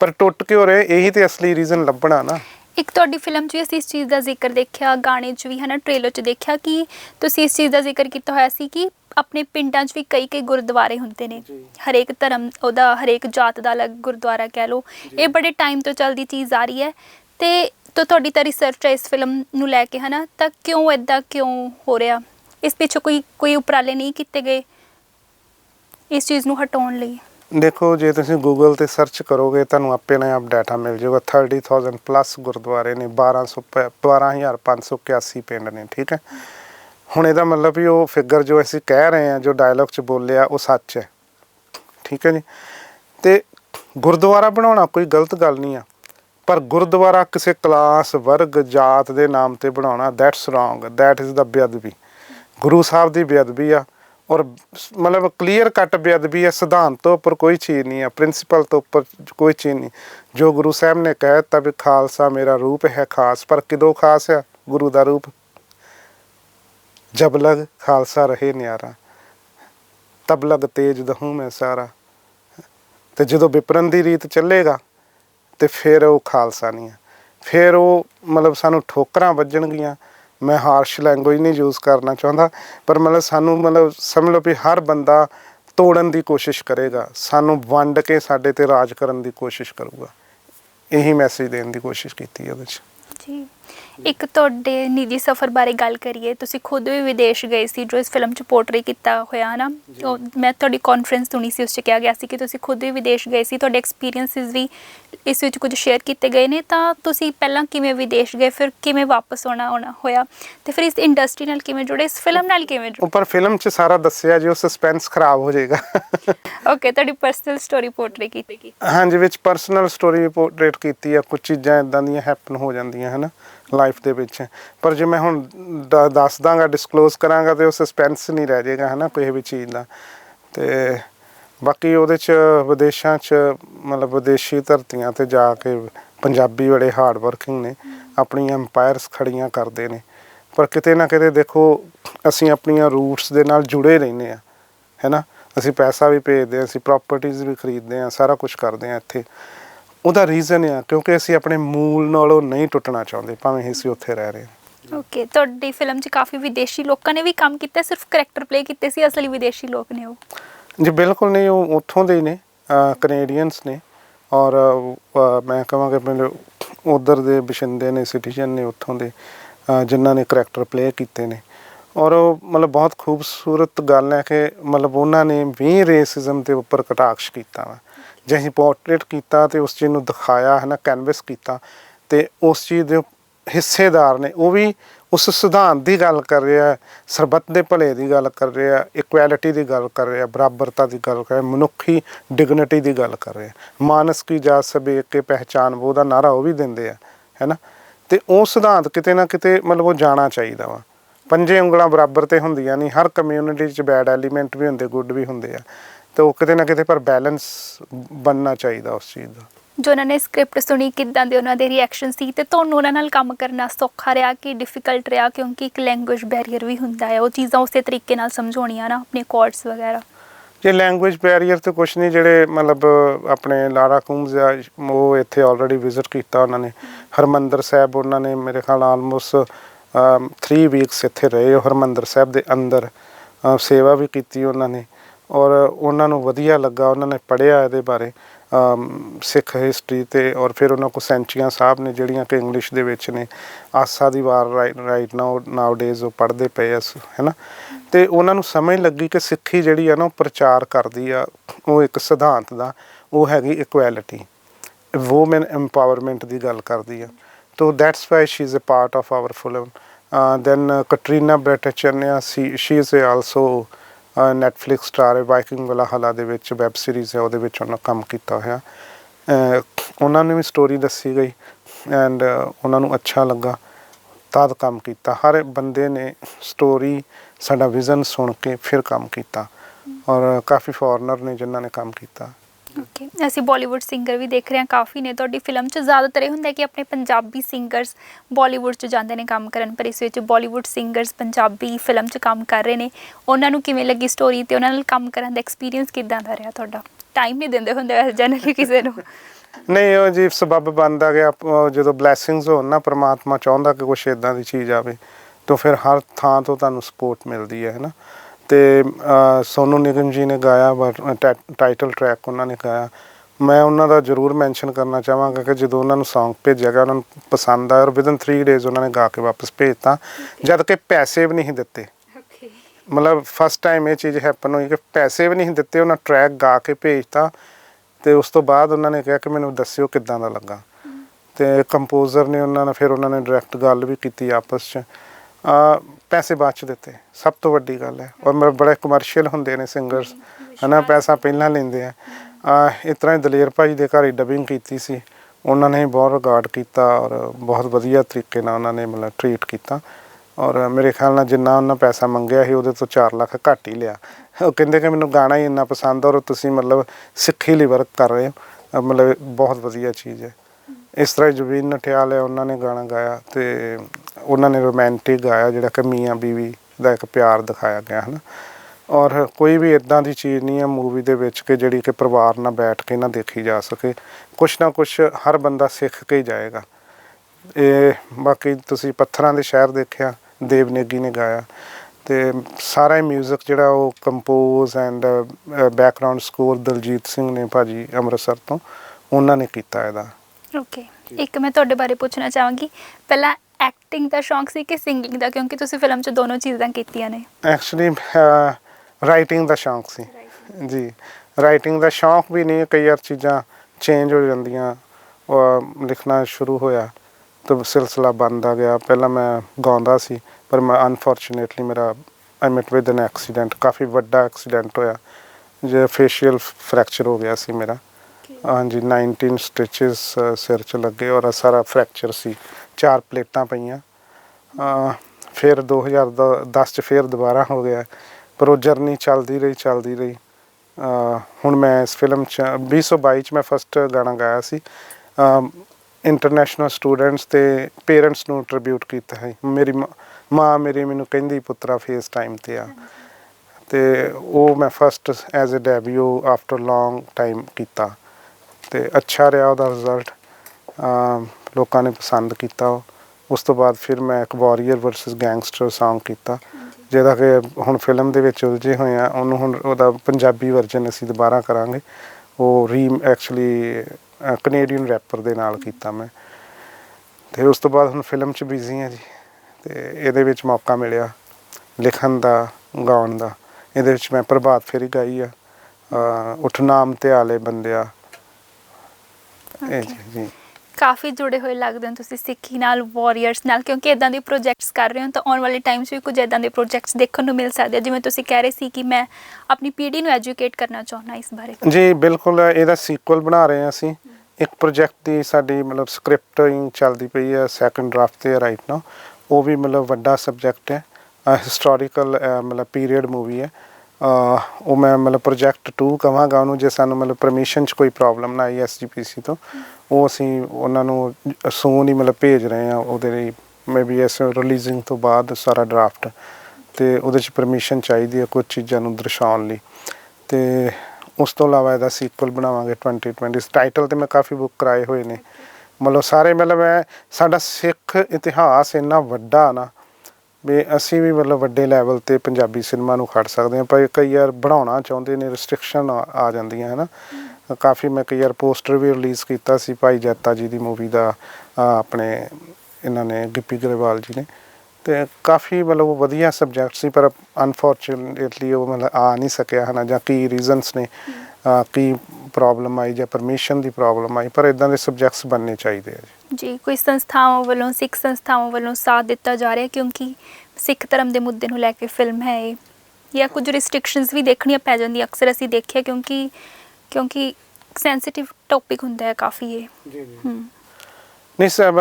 ਪਰ ਟੁੱਟ ਕਿਉਂ ਰਹੇ ਇਹੀ ਤੇ ਅਸਲੀ ਰੀਜ਼ਨ ਲੱਭਣਾ ਨਾ। ਇੱਕ ਤੁਹਾਡੀ ਫਿਲਮ 'ਚ ਵੀ ਅਸੀਂ ਇਸ ਚੀਜ਼ ਦਾ ਜ਼ਿਕਰ ਦੇਖਿਆ ਗਾਣੇ 'ਚ ਵੀ ਹਨਾ ਟ੍ਰੇਲਰ 'ਚ ਦੇਖਿਆ ਕਿ ਤੁਸੀਂ ਇਸ ਚੀਜ਼ ਦਾ ਜ਼ਿਕਰ ਕੀਤਾ ਹੋਇਆ ਸੀ ਕਿ ਆਪਣੇ ਪਿੰਡਾਂ 'ਚ ਵੀ ਕਈ ਕਈ ਗੁਰਦੁਆਰੇ ਹੁੰਦੇ ਨੇ। ਹਰੇਕ ਧਰਮ ਉਹਦਾ ਹਰੇਕ ਜਾਤ ਦਾ ਅਲੱਗ ਗੁਰਦੁਆਰਾ ਕਹਿ ਲਓ। ਇਹ ਬੜੇ ਟਾਈਮ ਤੋਂ ਚੱਲਦੀ ਚੀਜ਼ ਆ ਰਹੀ ਹੈ। ਤੇ ਤੋਂ ਤੁਹਾਡੀ ਤਾਂ ਰਿਸਰਚ ਹੈ ਇਸ ਫਿਲਮ ਨੂੰ ਲੈ ਕੇ ਹਨਾ ਤਾਂ ਕਿਉਂ ਐਦਾਂ ਕਿਉਂ ਹੋ ਰਿਹਾ? ਇਸ ਪਿੱਛੇ ਕੋਈ ਕੋਈ ਉਪਰਾਲੇ ਨਹੀਂ ਕੀਤੇ ਗਏ? ਇਸ ਚੀਜ਼ ਨੂੰ ਹਟਾਉਣ ਲਈ। ਦੇਖੋ, ਜੇ ਤੁਸੀਂ ਗੂਗਲ ਤੇ ਸਰਚ ਕਰੋਗੇ, ਤੁਹਾਨੂੰ ਆਪੇ ਨੇ ਆਪ ਡਾਟਾ ਮਿਲ ਜਾਊਗਾ। 30000 ਪਲੱਸ ਗੁਰਦੁਆਰੇ ਨੇ 1200 ਪ- 12581 ਪਿੰਡ ਨੇ, ਠੀਕ ਹੈ? ਹੁਣ ਇਹਦਾ ਮਤਲਬ ਵੀ ਉਹ ਫਿਗਰ ਜੋ ਅਸੀਂ ਕਹਿ ਰਹੇ ਹਾਂ, ਜੋ ਡਾਇਲੌਗ 'ਚ ਬੋਲਿਆ, ਉਹ ਸੱਚ ਹੈ। ਠੀਕ ਹੈ ਜੀ? ਤੇ ਗੁਰਦੁਆਰਾ ਬਣਾਉਣਾ ਕੋਈ ਗਲਤ ਗੱਲ ਨਹੀਂ ਆ। ਪਰ ਗੁਰਦੁਆਰਾ ਕਿਸੇ ਕਲਾਸ ਵਰਗ, ਜਾਤ ਦੇ ਨਾਮ ਤੇ ਬਣਾਉਣਾ that's wrong that is the ਬੇਅਦਬੀ। ਗੁਰੂ ਸਾਹਿਬ ਦੀ ਬੇਅਦਬੀ ਆ। ਔਰ ਮਤਲਬ ਕਲੀਅਰ ਕੱਟ ਬੇਅਦਬੀ ਹੈ ਸਿਧਾਂਤ ਤੋਂ ਉੱਪਰ ਕੋਈ ਚੀਜ਼ ਨਹੀਂ ਹੈ ਪ੍ਰਿੰਸੀਪਲ ਤੋਂ ਉੱਪਰ ਕੋਈ ਚੀਜ਼ ਨਹੀਂ। ਜੋ ਗੁਰੂ ਸਾਹਿਬ ਨੇ ਕਹਿ ਦਿੱਤਾ ਵੀ ਖਾਲਸਾ ਮੇਰਾ ਰੂਪ ਹੈ ਖਾਸ, ਪਰ ਕਿਦੋਂ ਖਾਸ ਹੈ ਗੁਰੂ ਦਾ ਰੂਪ। ਜਬ ਲਗ ਖਾਲਸਾ ਰਹੇ ਨਿਆਰਾ, ਤਬ ਲਗ ਤੇਜ ਦਹੂੰ ਮੈਂ ਸਾਰਾ। ਤੇ ਜਦੋਂ ਵਿਪਰਨ ਦੀ ਰੀਤ ਚੱਲੇਗਾ, ਤੇ ਫਿਰ ਉਹ ਖਾਲਸਾ ਨਹੀਂ ਹੈ ਫਿਰ ਉਹ ਮਤਲਬ ਸਾਨੂੰ ਠੋਕਰਾਂ ਵੱਜਣਗੀਆਂ ਮੈਂ ਹਾਰਸ਼ ਲੈਂਗੁਏਜ ਨਹੀਂ ਯੂਜ਼ ਕਰਨਾ ਚਾਹੁੰਦਾ, ਪਰ ਮਤਲਬ ਸਾਨੂੰ ਮਤਲਬ ਸਮਝ ਲਓ ਵੀ ਹਰ ਬੰਦਾ ਤੋੜਨ ਦੀ ਕੋਸ਼ਿਸ਼ ਕਰੇਗਾ, ਸਾਨੂੰ ਵੰਡ ਕੇ ਸਾਡੇ ਤੇ ਰਾਜ ਕਰਨ ਦੀ ਕੋਸ਼ਿਸ਼ ਕਰੂਗਾ। ਇਹੀ ਮੈਸੇਜ ਦੇਣ ਦੀ ਕੋਸ਼ਿਸ਼ ਕੀਤੀ ਹੈ ਉਹਦੇ 'ਚ। ਜੀ। ਇੱਕ ਤੁਹਾਡੇ ਨਿੱਜੀ ਸਫ਼ਰ ਬਾਰੇ ਗੱਲ ਕਰੀਏ ਤੁਸੀਂ ਖੁਦ ਵੀ ਵਿਦੇਸ਼ ਗਏ ਸੀ ਜੋ ਇਸ ਫਿਲਮ 'ਚ ਪੋਰਟਰੇ ਕੀਤਾ ਹੋਇਆ ਨਾ ਉਹ ਮੈਂ ਤੁਹਾਡੀ ਕਾਨਫਰੰਸ ਸੁਣੀ ਸੀ ਉਸ 'ਚ ਕਿਹਾ ਗਿਆ ਸੀ ਕਿ ਤੁਸੀਂ ਖੁਦ ਵੀ ਵਿਦੇਸ਼ ਗਏ ਸੀ ਤੁਹਾਡੇ ਐਕਸਪੀਰੀਐਂਸਿਸ ਵੀ ਇਸ ਵਿੱਚ ਕੁਝ ਸ਼ੇਅਰ ਕੀਤੇ ਗਏ ਨੇ ਤਾਂ ਤੁਸੀਂ ਪਹਿਲਾਂ ਕਿਵੇਂ ਵਿਦੇਸ਼ ਗਏ ਫਿਰ ਕਿਵੇਂ ਵਾਪਸ ਆਉਣਾ ਆਉਣਾ ਹੋਇਆ ਤੇ ਫਿਰ ਇਸ ਇੰਡਸਟਰੀ ਨਾਲ ਕਿਵੇਂ ਜੁੜੇ ਇਸ ਫਿਲਮ ਨਾਲ ਕਿਵੇਂ ਜੁੜੇ? ਉੱਪਰ ਫਿਲਮ 'ਚ ਸਾਰਾ ਦੱਸਿਆ ਜੀ ਉਹ ਸਸਪੈਂਸ ਖਰਾਬ ਹੋ ਜਾਏਗਾ। ਓਕੇ ਤੁਹਾਡੀ ਪਰਸਨਲ ਸਟੋਰੀ ਪੋਰਟਰੇ ਕੀਤੀ। ਹਾਂਜੀ ਵਿੱਚ ਪਰਸਨਲ ਸਟੋਰੀ ਪੋਰਟਰੇਟ ਕੀਤੀ ਆ ਕੁਝ ਚੀਜ਼ਾਂ ਇਦਾਂ ਦੀਆਂ ਹੈਪਨ ਹੋ ਜਾਂਦੀਆਂ ਹਨਾ? ਲਾਈਫ ਦੇ ਵਿੱਚ। ਪਰ ਜੇ ਮੈਂ ਹੁਣ ਦ- ਦੱਸ ਦਾਂਗਾ ਡਿਸਕਲੋਜ਼ ਕਰਾਂਗਾ ਤੇ ਉਹ ਸਸਪੈਂਸ ਨਹੀਂ ਰਹਿ ਜਾਏਗਾ, ਹਨਾ, ਕੋਈ ਵੀ ਚੀਜ਼ ਦਾ। ਤੇ ਬਾਕੀ ਉਹਦੇ ਚ ਵਿਦੇਸ਼ਾਂ ਚ, ਮਤਲਬ ਵਿਦੇਸ਼ੀ ਧਰਤੀਆਂ ਤੇ ਜਾ ਕੇ ਪੰਜਾਬੀ ਬੜੇ ਹਾਰਡ ਵਰਕਿੰਗ ਨੇ। ਆਪਣੀਆਂ ਐਮਪਾਇਰਸ ਖੜੀਆਂ ਕਰਦੇ ਨੇ। ਪਰ ਕਿਤੇ ਨਾ ਕਿਤੇ ਦੇਖੋ, ਅਸੀਂ ਆਪਣੀਆਂ ਰੂਟਸ ਦੇ ਨਾਲ ਜੁੜੇ ਰਹਿੰਦੇ ਆ ਹੈਨਾ। ਅਸੀਂ ਪੈਸਾ ਵੀ ਭੇਜਦੇ ਹਾਂ, ਅਸੀਂ ਪ੍ਰਾਪਰਟੀਆਂ ਵੀ ਖਰੀਦਦੇ ਹਾਂ, ਸਾਰਾ ਕੁਝ ਕਰਦੇ ਹਾਂ ਇੱਥੇ। ਉਹਦਾ ਰੀਜ਼ਨ ਆ ਕਿਉਂਕਿ ਅਸੀਂ ਆਪਣੇ ਮੂਲ ਨਾਲੋਂ ਨਹੀਂ ਟੁੱਟਣਾ ਚਾਹੁੰਦੇ ਭਾਵੇਂ ਅਸੀਂ ਉੱਥੇ ਰਹਿ ਰਹੇ ਹਾਂ। ਓਕੇ ਤੁਹਾਡੀ ਫਿਲਮ 'ਚ ਕਾਫੀ ਵਿਦੇਸ਼ੀ ਲੋਕਾਂ ਨੇ ਵੀ ਕੰਮ ਕੀਤਾ ਸਿਰਫ ਕਰੈਕਟਰ ਪਲੇ ਕੀਤੇ ਸੀ ਅਸਲੀ ਵਿਦੇਸ਼ੀ ਲੋਕ ਨੇ ਉਹ? ਜੀ ਬਿਲਕੁਲ ਨਹੀਂ ਉਹ ਉੱਥੋਂ ਦੇ ਹੀ ਨੇ ਕੈਨੇਡੀਅਨਸ ਨੇ ਔਰ ਮੈਂ ਕਹਾਂਗਾ ਮੈਨੂੰ ਉਧਰ ਦੇ ਬਸ਼ਿੰਦੇ ਨੇ ਸਿਟੀਜ਼ਨ ਨੇ ਉੱਥੋਂ ਦੇ ਜਿਨ੍ਹਾਂ ਨੇ ਕਰੈਕਟਰ ਪਲੇ ਕੀਤੇ ਨੇ। ਔਰ ਉਹ ਮਤਲਬ ਬਹੁਤ ਖੂਬਸੂਰਤ ਗੱਲ ਹੈ ਕਿ ਮਤਲਬ ਉਹਨਾਂ ਨੇ ਵੀ ਰੇਸਿਜ਼ਮ ਦੇ ਉੱਪਰ ਕਟਾਕਸ਼ ਕੀਤਾ ਵਾ। ਜੇ ਅਸੀਂ ਪੋਰਟਰੇਟ ਕੀਤਾ ਤੇ ਉਸ ਚੀਜ਼ ਨੂੰ ਦਿਖਾਇਆ, ਹੈ ਨਾ, ਕੈਨਵਸ ਕੀਤਾ, ਤੇ ਉਸ ਚੀਜ਼ ਦੇ ਹਿੱਸੇਦਾਰ ਨੇ, ਉਹ ਵੀ ਉਸ ਸਿਧਾਂਤ ਦੀ ਗੱਲ ਕਰ ਰਿਹਾ ਸਰਬੱਤ ਦੇ ਭਲੇ ਦੀ ਗੱਲ ਕਰ ਰਿਹਾ ਇਕੁਐਲਿਟੀ ਦੀ ਗੱਲ ਕਰ ਰਿਹਾ ਬਰਾਬਰਤਾ ਦੀ ਗੱਲ ਕਰ ਰਿਹਾ ਮਨੁੱਖੀ ਡਿਗਨਿਟੀ ਦੀ ਗੱਲ ਕਰ ਰਿਹਾ ਮਾਨਸ ਕੀ ਜਾਤ ਸਬੇ ਕੇ ਪਹਿਚਾਨ ਉਹ ਦਾ ਨਾਰਾ ਉਹ ਵੀ ਦਿੰਦੇ ਆ ਹੈਨਾ ਤੇ ਉਹ ਸਿਧਾਂਤ ਕਿਤੇ ਨਾ ਕਿਤੇ ਮਤਲਬ ਉਹ ਜਾਣਾ ਚਾਹੀਦਾ ਵਾ। ਪੰਜੇ ਉਂਗਲਾਂ ਬਰਾਬਰ ਤੇ ਹੁੰਦੀਆਂ ਨਹੀਂ, ਹਰ ਕਮਿਊਨਿਟੀ 'ਚ ਬੈਡ ਐਲੀਮੈਂਟ ਵੀ ਹੁੰਦੇ ਗੁੱਡ ਵੀ ਹੁੰਦੇ ਆ। ਤੇ ਉਹ ਕਿਤੇ ਨਾ ਕਿਤੇ ਪਰ ਬੈਲੈਂਸ ਬਣਨਾ ਚਾਹੀਦਾ ਉਸ ਚੀਜ਼ ਦਾ। ਜੋ ਉਹਨਾਂ ਨੇ ਸਕ੍ਰਿਪਟ ਸੁਣੀ ਕਿੱਦਾਂ ਦੇ ਉਹਨਾਂ ਦੇ ਰਿਐਕਸ਼ਨ ਸੀ ਤੇ ਤੁਹਾਨੂੰ ਉਹਨਾਂ ਨਾਲ ਕੰਮ ਕਰਨਾ ਸੌਖਾ ਰਿਹਾ ਕਿ ਡਿਫਿਕਲਟ ਰਿਹਾ? ਕਿਉਂਕਿ ਇੱਕ ਲੈਂਗੁਏਜ ਬੈਰੀਅਰ ਵੀ ਹੁੰਦਾ ਹੈ ਉਹ ਚੀਜ਼ਾਂ ਉਸੇ ਤਰੀਕੇ ਨਾਲ ਸਮਝਾਉਣੀਆਂ ਨਾ ਆਪਣੇ ਕੋਰਡਸ ਵਗੈਰਾ। ਜੇ ਲੈਂਗੁਏਜ ਬੈਰੀਅਰ ਤੇ ਕੁਝ ਨਹੀਂ ਜਿਹੜੇ ਮਤਲਬ ਆਪਣੇ ਲਾਰਾ ਕੁੰਮਸ ਆ ਉਹ ਇੱਥੇ ਆਲਰੇਡੀ ਵਿਜ਼ਿਟ ਕੀਤਾ ਉਹਨਾਂ ਨੇ। ਹਰਮੰਦਰ ਸਾਹਿਬ ਉਹਨਾਂ ਨੇ ਮੇਰੇ ਖਿਆਲ ਆਲਮੋਸਟ 3 ਵੀਕਸ ਇੱਥੇ ਰਹੇ ਹਰਮੰਦਰ ਸਾਹਿਬ ਦੇ ਅੰਦਰ। ਸੇਵਾ ਵੀ ਕੀਤੀ ਉਹਨਾਂ ਨੇ। ਔਰ ਉਹਨਾਂ ਨੂੰ ਵਧੀਆ ਲੱਗਾ, ਉਹਨਾਂ ਨੇ ਪੜ੍ਹਿਆ ਇਹਦੇ ਬਾਰੇ ਸਿੱਖ ਹਿਸਟਰੀ ਤੇ ਔਰ ਫਿਰ ਉਹਨਾਂ ਕੋ ਸੈਂਚੀਆਂ ਸਾਹਿਬ ਨੇ ਜਿਹੜੀਆਂ ਕਿ ਇੰਗਲਿਸ਼ ਦੇ ਵਿੱਚ ਨੇ, ਆਸਾ ਦੀ ਵਾਰ ਰਾਈਟ ਨਾਓ ਨਾਓ ਡੇਜ਼ ਉਹ ਪੜ੍ਹਦੇ ਪਏ ਆ ਹੈਨਾ? ਤੇ ਉਹਨਾਂ ਨੂੰ ਸਮਝ ਲੱਗੀ ਕਿ ਸਿੱਖੀ ਜਿਹੜੀ ਆ ਨਾ ਉਹ ਪ੍ਰਚਾਰ ਕਰਦੀ ਆ, ਉਹ ਇੱਕ ਸਿਧਾਂਤ ਦਾ, ਉਹ ਹੈਗੀ ਇਕੁਐਲਿਟੀ ਵੂਮਨ ਐਮਪਾਵਰਮੈਂਟ ਦੀ ਗੱਲ ਕਰਦੀ ਆ। ਤੋ that's why she is a part of our film then Katrina ਬ੍ਰੈਟਚਨ she is also Netflix star ਹੈ ਵਾਈਕਿੰਗ ਵਾਲਾ ਹਲਾ ਦੇ ਵਿੱਚ ਵੈਬ ਸੀਰੀਜ਼ ਹੈ, ਉਹਦੇ ਵਿੱਚ ਉਹਨਾਂ ਕੰਮ ਕੀਤਾ ਹੋਇਆ। ਉਹਨਾਂ ਨੇ ਵੀ ਸਟੋਰੀ ਦੱਸੀ ਗਈ ਐਂਡ ਉਹਨਾਂ ਨੂੰ ਅੱਛਾ ਲੱਗਾ, ਤਦ ਕੰਮ ਕੀਤਾ। ਹਰ ਬੰਦੇ ਨੇ ਸਟੋਰੀ ਸਾਡਾ ਵਿਜ਼ਨ ਸੁਣ ਕੇ ਫਿਰ ਕੰਮ ਕੀਤਾ। ਔਰ ਕਾਫੀ ਫੋਰਨਰ ਨੇ ਜਿਨ੍ਹਾਂ ਨੇ ਕੰਮ ਕੀਤਾ। ਓਕੇ ਅਸੀਂ ਬਾਲੀਵੁੱਡ ਸਿੰਗਰ ਵੀ ਦੇਖ ਰਹੇ ਹਾਂ, ਕਾਫੀ ਨੇ। ਤੁਹਾਡੀ ਫਿਲਮ 'ਚ ਜ਼ਿਆਦਾਤਰ ਇਹ ਹੁੰਦਾ ਕਿ ਆਪਣੇ ਪੰਜਾਬੀ ਸਿੰਗਰਸ ਬਾਲੀਵੁੱਡ 'ਚ ਜਾਂਦੇ ਨੇ ਕੰਮ ਕਰਨ, ਪਰ ਇਸ ਵਿੱਚ ਬਾਲੀਵੁੱਡ ਸਿੰਗਰਸ ਪੰਜਾਬੀ ਫਿਲਮ 'ਚ ਕੰਮ ਕਰ ਰਹੇ ਨੇ। ਉਹਨਾਂ ਨੂੰ ਕਿਵੇਂ ਲੱਗੀ ਸਟੋਰੀ ਤੇ ਉਹਨਾਂ ਨਾਲ ਕੰਮ ਕਰਨ ਦਾ ਐਕਸਪੀਰੀਅੰਸ ਕਿਦਾਂ ਦਾ ਰਿਹਾ ਤੁਹਾਡਾ? ਟਾਈਮ ਨਹੀਂ ਦਿੰਦੇ ਹੁੰਦੇ ਜਨਰਲੀ ਕਿਸੇ ਨੂੰ। ਨਹੀਂ, ਉਹ ਜੀ ਸਬਬ ਬਣਦਾ ਗਿਆ ਜਦੋਂ ਬਲੇਸਿੰਗਸ ਹੋਣ ਨਾ, ਪ੍ਰਮਾਤਮਾ ਚਾਹੁੰਦਾ ਕਿ ਕੁਛ ਇਦਾਂ ਦੀ ਚੀਜ਼ ਆਵੇ, ਤਾਂ ਫਿਰ ਹਰ ਥਾਂ ਤੋਂ ਤੁਹਾਨੂੰ ਸਪੋਰਟ ਮਿਲਦੀ ਹੈ ਹੈਨਾ ਤੇ ਸੋਨੂ ਨਿਗਮ ਜੀ ਨੇ ਗਾਇਆ ਟਾਈਟਲ ਟਰੈਕ ਉਹਨਾਂ ਨੇ ਗਾਇਆ। ਮੈਂ ਉਹਨਾਂ ਦਾ ਜ਼ਰੂਰ ਮੈਂਸ਼ਨ ਕਰਨਾ ਚਾਹਾਂਗਾ ਕਿ ਜਦੋਂ ਉਹਨਾਂ ਨੂੰ Song ਭੇਜਿਆ ਗਿਆ ਉਹਨਾਂ ਨੂੰ ਪਸੰਦ ਆਇਆ ਔਰ ਵਿਦਨ 3 ਡੇਜ਼ ਉਹਨਾਂ ਨੇ ਗਾ ਕੇ ਵਾਪਸ ਭੇਜਤਾ। ਜਦ ਕਿ ਪੈਸੇ ਵੀ ਨਹੀਂ ਦਿੱਤੇ। ਓਕੇ ਮਤਲਬ ਫਸਟ ਟਾਈਮ ਇਹ ਚੀਜ਼ ਹੈਪਨ ਹੋਈ ਕਿ ਪੈਸੇ ਵੀ ਨਹੀਂ ਦਿੱਤੇ ਉਹਨਾਂ ਟਰੈਕ ਗਾ ਕੇ ਭੇਜਤਾ ਤੇ ਉਸ ਤੋਂ ਬਾਅਦ ਉਹਨਾਂ ਨੇ ਕਿਹਾ ਕਿ ਮੈਨੂੰ ਦੱਸਿਓ ਕਿੱਦਾਂ ਦਾ ਲੱਗਾ। ਤੇ ਕੰਪੋਜ਼ਰ ਨੇ ਉਹਨਾਂ ਨਾਲ ਫਿਰ ਉਹਨਾਂ ਨੇ ਡਾਇਰੈਕਟ ਗੱਲ ਵੀ ਕੀਤੀ ਆਪਸ ਚ। ਆ ਪੈਸੇ ਬਾਅਦ ਚ ਦਿੱਤੇ। ਸਭ ਤੋਂ ਵੱਡੀ ਗੱਲ ਹੈ। ਔਰ ਮੇਰੇ ਬੜੇ ਕਮਰਸ਼ੀਅਲ ਹੁੰਦੇ ਨੇ ਸਿੰਗਰਸ ਹਨਾ ਪੈਸਾ ਪਹਿਲਾਂ ਲੈਂਦੇ ਆ। ਆ ਇਸ ਤਰ੍ਹਾਂ ਹੀ ਦਲੇਰ ਭਾਈ ਦੇ ਘਰ ਹੀ ਡਬਿੰਗ ਕੀਤੀ ਸੀ। ਉਹਨਾਂ ਨੇ ਬਹੁਤ ਰਿਗਾਰਡ ਕੀਤਾ ਔਰ ਬਹੁਤ ਵਧੀਆ ਤਰੀਕੇ ਨਾਲ ਉਹਨਾਂ ਨੇ ਮਤਲਬ ਟ੍ਰੀਟ ਕੀਤਾ। ਔਰ ਮੇਰੇ ਖਿਆਲ ਨਾਲ ਜਿੰਨਾ ਉਹਨਾਂ ਪੈਸਾ ਮੰਗਿਆ ਸੀ ਉਹਦੇ ਤੋਂ 4 ਲੱਖ ਘੱਟ ਹੀ ਲਿਆ। ਉਹ ਕਹਿੰਦੇ ਕਿ ਮੈਨੂੰ ਗਾਣਾ ਹੀ ਇੰਨਾ ਪਸੰਦ ਔਰ ਤੁਸੀਂ ਮਤਲਬ ਸਿੱਖੀ ਲਈ ਵਰਕ ਕਰ ਰਹੇ ਹੋ। ਮਤਲਬ ਬਹੁਤ ਵਧੀਆ ਚੀਜ਼ ਹੈ। ਇਸ ਤਰ੍ਹਾਂ ਹੀ ਨਟਿਆਲ ਹੈ ਉਹਨਾਂ ਨੇ ਗਾਣਾ ਗਾਇਆ ਤੇ ਉਹਨਾਂ ਨੇ ਰੋਮਾਂਟਿਕ ਗਾਇਆ ਜਿਹੜਾ ਕਿ ਮੀਆਂ ਬੀਵੀ ਦਾ ਇੱਕ ਪਿਆਰ ਦਿਖਾਇਆ ਗਿਆ ਹੈ ਨਾ ਔਰ ਕੋਈ ਵੀ ਇਦਾਂ ਦੀ ਚੀਜ਼ ਨਹੀਂ ਹੈ ਮੂਵੀ ਦੇ ਵਿੱਚ ਕਿ ਜਿਹੜੀ ਕਿ ਪਰਿਵਾਰ ਨਾਲ ਬੈਠ ਕੇ ਨਾ ਦੇਖੀ ਜਾ ਸਕੇ। ਕੁਛ ਨਾ ਕੁਛ ਹਰ ਬੰਦਾ ਸਿੱਖ ਕੇ ਹੀ ਜਾਏਗਾ। ਇਹ ਬਾਕੀ ਤੁਸੀਂ ਪੱਥਰਾਂ ਦੇ ਸ਼ਹਿਰ ਦੇਖਿਆ ਦੇਵ ਨੇਗੀ ਨੇ ਗਾਇਆ ਤੇ ਸਾਰਾ ਹੀ 뮤직 ਜਿਹੜਾ ਉਹ compose and background score Daljit Singh ਨੇ ਭਾਜੀ ਅੰਮ੍ਰਿਤਸਰ ਤੋਂ, ਉਹਨਾਂ ਨੇ ਕੀਤਾ ਇਹਦਾ। ਓਕੇ ਇੱਕ ਮੈਂ ਤੁਹਾਡੇ ਬਾਰੇ ਪੁੱਛਣਾ ਚਾਹਾਂਗੀ। ਪਹਿਲਾਂ ਐਕਟਿੰਗ ਦਾ ਸ਼ੌਂਕ ਸੀ ਕਿ ਸਿੰਗਿੰਗ ਦਾ? ਕਿਉਂਕਿ ਤੁਸੀਂ ਫਿਲਮ 'ਚ ਦੋਨੋਂ ਚੀਜ਼ਾਂ ਕੀਤੀਆਂ ਨੇ। ਐਕਚੁਅਲੀ ਰਾਈਟਿੰਗ ਦਾ ਸ਼ੌਂਕ ਸੀ। ਜੀ। ਰਾਈਟਿੰਗ ਦਾ ਸ਼ੌਂਕ ਵੀ ਨਹੀਂ ਕਈ ਵਾਰ ਚੀਜ਼ਾਂ ਚੇਂਜ ਹੋ ਜਾਂਦੀਆਂ ਉਹ ਲਿਖਣਾ ਸ਼ੁਰੂ ਹੋਇਆ ਤਾਂ ਸਿਲਸਿਲਾ ਬਣਦਾ ਗਿਆ। ਪਹਿਲਾਂ ਮੈਂ ਗਾਉਂਦਾ ਸੀ ਪਰ ਮੈਂ ਅਨਫੋਰਚੂਨੇਟਲੀ ਮੇਰਾ I met with an accident ਕਾਫੀ ਵੱਡਾ ਐਕਸੀਡੈਂਟ ਹੋਇਆ ਜੇ ਫੇਸ਼ੀਅਲ ਫ੍ਰੈਕਚਰ ਹੋ ਗਿਆ ਸੀ ਮੇਰਾ। ਹਾਂਜੀ 19 ਸਟਿਚਸ ਸਿਰ 'ਚ ਲੱਗੇ ਔਰ ਸਾਰਾ ਫ੍ਰੈਕਚਰ ਸੀ। ਚਾਰ ਪਲੇਟਾਂ ਪਈਆਂ। ਫਿਰ 2010 ਚ ਫਿਰ ਦੁਬਾਰਾ ਹੋ ਗਿਆ। ਪਰ ਉਹ ਜਰਨੀ ਚੱਲਦੀ ਰਹੀ ਚੱਲਦੀ ਰਹੀ। ਹੁਣ ਮੈਂ ਇਸ ਫਿਲਮ ਚ 2022 ਚ ਮੈਂ ਫਸਟ ਗਾਣਾ ਗਾਇਆ ਸੀ। ਇੰਟਰਨੈਸ਼ਨਲ ਸਟੂਡੈਂਟਸ ਤੇ ਪੇਰੈਂਟਸ ਨੂੰ ਟ੍ਰਿਬਿਊਟ ਕੀਤਾ ਹੈ ਮੇਰੀ ਮਾਂ- ਮਾਂ ਮੇਰੀ ਮੈਨੂੰ ਕਹਿੰਦੀ ਪੁੱਤਰਾ ਫੇਸ ਟਾਈਮ ਤੇ ਆ। ਤੇ ਉਹ ਮੈਂ first as a debut after long time ਕੀਤਾ। ਤੇ ਅੱਛਾ ਰਿਹਾ ਉਹਦਾ ਰਿਜ਼ਲਟ ਲੋਕਾਂ ਨੇ ਪਸੰਦ ਕੀਤਾ ਉਹ। ਉਸ ਤੋਂ ਬਾਅਦ ਫਿਰ ਮੈਂ ਇੱਕ ਵਾਰੀਅਰ ਵਰਸਸ ਗੈਂਗਸਟਰ Song ਕੀਤਾ, ਜਿਹਦਾ ਕਿ ਹੁਣ ਫਿਲਮ ਦੇ ਵਿੱਚ ਉਲਝੇ ਹੋਏ ਆ। ਉਹਨੂੰ ਹੁਣ ਉਹਦਾ ਪੰਜਾਬੀ ਵਰਜਨ ਅਸੀਂ ਦੁਬਾਰਾ ਕਰਾਂਗੇ। ਉਹ ਰੀ ਐਕਚੁਅਲੀ ਕੈਨੇਡੀਅਨ ਰੈਪਰ ਦੇ ਨਾਲ ਕੀਤਾ ਮੈਂ। ਤੇ ਉਸ ਤੋਂ ਬਾਅਦ ਹੁਣ ਫਿਲਮ 'ਚ ਬਿਜ਼ੀ ਹਾਂ ਜੀ। ਤੇ ਇਹਦੇ ਵਿੱਚ ਮੌਕਾ ਮਿਲਿਆ ਲਿਖਣ ਦਾ, ਗਾਉਣ ਦਾ। ਇਹਦੇ ਵਿੱਚ ਮੈਂ ਪ੍ਰਭਾਤ ਫੇਰੀ ਗਾਈ ਆ। ਉੱਠ ਨਾਮ ਤੇ ਆਲੇ ਬੰਦਿਆ। ਜੀ ਜੀ। ਕਾਫੀ ਜੁੜੇ ਹੋਏ ਲੱਗਦੇ ਹੋ ਤੁਸੀਂ ਸਿੱਖੀ ਨਾਲ ਵਾਰੀਅਰਸ ਨਾਲ ਕਿਉਂਕਿ ਇਦਾਂ ਦੇ ਪ੍ਰੋਜੈਕਟਸ ਕਰ ਰਹੇ ਹੋ ਤਾਂ ਆਉਣ ਵਾਲੇ ਟਾਈਮ 'ਚ ਵੀ ਕੁਝ ਇਦਾਂ ਦੇ ਪ੍ਰੋਜੈਕਟਸ ਦੇਖਣ ਨੂੰ ਮਿਲ ਸਕਦੇ ਆ। ਜਿਵੇਂ ਤੁਸੀਂ ਕਹਿ ਰਹੇ ਸੀ ਕਿ ਮੈਂ ਆਪਣੀ ਪੀੜ੍ਹੀ ਨੂੰ ਐਜੂਕੇਟ ਕਰਨਾ ਚਾਹੁੰਦਾ ਇਸ ਬਾਰੇ ਜੀ ਬਿਲਕੁਲ ਇਹਦਾ ਸੀਕੁਅਲ ਬਣਾ ਰਹੇ ਹਾਂ ਅਸੀਂ। ਇੱਕ ਪ੍ਰੋਜੈਕਟ ਦੀ ਸਾਡੀ ਮਤਲਬ ਸਕ੍ਰਿਪਟਿੰਗ ਚੱਲਦੀ ਪਈ ਹੈ ਸੈਕੰਡ ਡਰਾਫਟ ਤੇ ਰਾਈਟ ਨਾਓ ਉਹ ਵੀ ਮਤਲਬ ਵੱਡਾ ਸਬਜੈਕਟ ਹੈ। ਹਿਸਟੋਰੀਕਲ ਮਤਲਬ ਪੀਰੀਅਡ ਮੂਵੀ ਹੈ। ਉਹ ਮੈਂ ਮਤਲਬ ਪ੍ਰੋਜੈਕਟ 2 ਕਵਾਂਗਾ ਉਹਨੂੰ ਜੇ ਸਾਨੂੰ ਮਤਲਬ ਪਰਮਿਸ਼ਨ 'ਚ ਕੋਈ ਪ੍ਰੋਬਲਮ ਨਾ ਆਈ ਐਸਜੀਪੀਸੀ ਤੋਂ, ਉਹ ਅਸੀਂ ਉਹਨਾਂ ਨੂੰ ਸੂਨ ਹੀ ਮਤਲਬ ਭੇਜ ਰਹੇ ਹਾਂ ਉਹਦੇ ਲਈ ਮੇਬੀ ਇਸ ਰਿਲੀਜ਼ਿੰਗ ਤੋਂ ਬਾਅਦ ਸਾਰਾ ਡਰਾਫਟ ਤੇ ਉਹਦੇ 'ਚ ਪਰਮਿਸ਼ਨ ਚਾਹੀਦੀ ਹੈ ਕੁਝ ਚੀਜ਼ਾਂ ਨੂੰ ਦਰਸਾਉਣ ਲਈ। ਤੇ ਉਸ ਤੋਂ ਇਲਾਵਾ ਇਹਦਾ ਸੀਕੁਅਲ ਬਣਾਵਾਂਗੇ 2020 ਟਾਈਟਲ ਤੇ ਮੈਂ ਕਾਫੀ ਬੁੱਕ ਕਰਾਏ ਹੋਏ ਨੇ। ਮਤਲਬ ਸਾਰੇ ਮਤਲਬ ਮੈਂ ਸਾਡਾ ਸਿੱਖ ਇਤਿਹਾਸ ਇੰਨਾ ਵੱਡਾ ਨਾ ਵੀ ਅਸੀਂ ਵੀ ਮਤਲਬ ਵੱਡੇ ਲੈਵਲ ਤੇ ਪੰਜਾਬੀ ਸਿਨੇਮਾ ਨੂੰ ਖੜ ਸਕਦੇ ਹਾਂ, ਪਰ ਕਈ ਵਾਰ ਬਣਾਉਣਾ ਚਾਹੁੰਦੇ ਨੇ ਰੈਸਟ੍ਰਿਕਸ਼ਨ ਆ ਜਾਂਦੀਆਂ ਹੈ ਨਾ ਕਾਫੀ ਮੈਂ ਕਈ ਵਾਰ ਪੋਸਟਰ ਵੀ ਰਿਲੀਜ਼ ਕੀਤਾ ਸੀ ਭਾਈ ਜੱਤਾ ਜੀ ਦੀ ਮੂਵੀ ਦਾ ਆਪਣੇ ਇਹਨਾਂ ਨੇ, ਗਿੱਪੀ ਗਰੇਵਾਲ ਜੀ ਨੇ। ਤੇ ਕਾਫੀ ਮਤਲਬ ਉਹ ਵਧੀਆ ਸਬਜੈਕਟ ਸੀ, ਪਰ ਅਨਫੋਰਚੂਨੇਟਲੀ ਉਹ ਮਤਲਬ ਆ ਨਹੀਂ ਸਕਿਆ, ਹਨਾ? ਜਾਂ ਕੀ ਰੀਜ਼ਨਸ ਨੇ? ਕੀ ਪ੍ਰੋਬਲਮ ਆਈ ਜਾਂ ਪਰਮਿਸ਼ਨ ਦੀ ਪ੍ਰੋਬਲਮ ਆਈ ਪਰ ਇਦਾਂ ਦੇ ਸਬਜੈਕਟਸ ਬਣਨੇ ਚਾਹੀਦੇ ਆ ਜੀ। ਜੀ ਕੋਈ ਸੰਸਥਾਵਾਂ ਵੱਲੋਂ ਸਿੱਖ ਸੰਸਥਾਵਾਂ ਵੱਲੋਂ ਸਾਥ ਦਿੱਤਾ ਜਾ ਰਿਹਾ ਕਿਉਂਕਿ ਸਿੱਖ ਧਰਮ ਦੇ ਮੁੱਦੇ ਨੂੰ ਲੈ ਕੇ ਫਿਲਮ ਹੈ ਇਹ ਜਾਂ ਕੁਝ ਰਿਸਟ੍ਰਿਕਸ਼ਨਸ ਵੀ ਦੇਖਣੀਆਂ ਪੈ ਜਾਂਦੀਆਂ ਅਕਸਰ ਅਸੀਂ ਦੇਖਿਆ ਕਿਉਂਕਿ ਕਿਉਂਕਿ ਸੈਂਸਿਟਿਵ ਟੌਪਿਕ ਹੁੰਦਾ ਹੈ ਕਾਫੀ ਇਹ। ਜੀ ਜੀ। ਹੂੰ। ਨਹੀਂ ਸਰ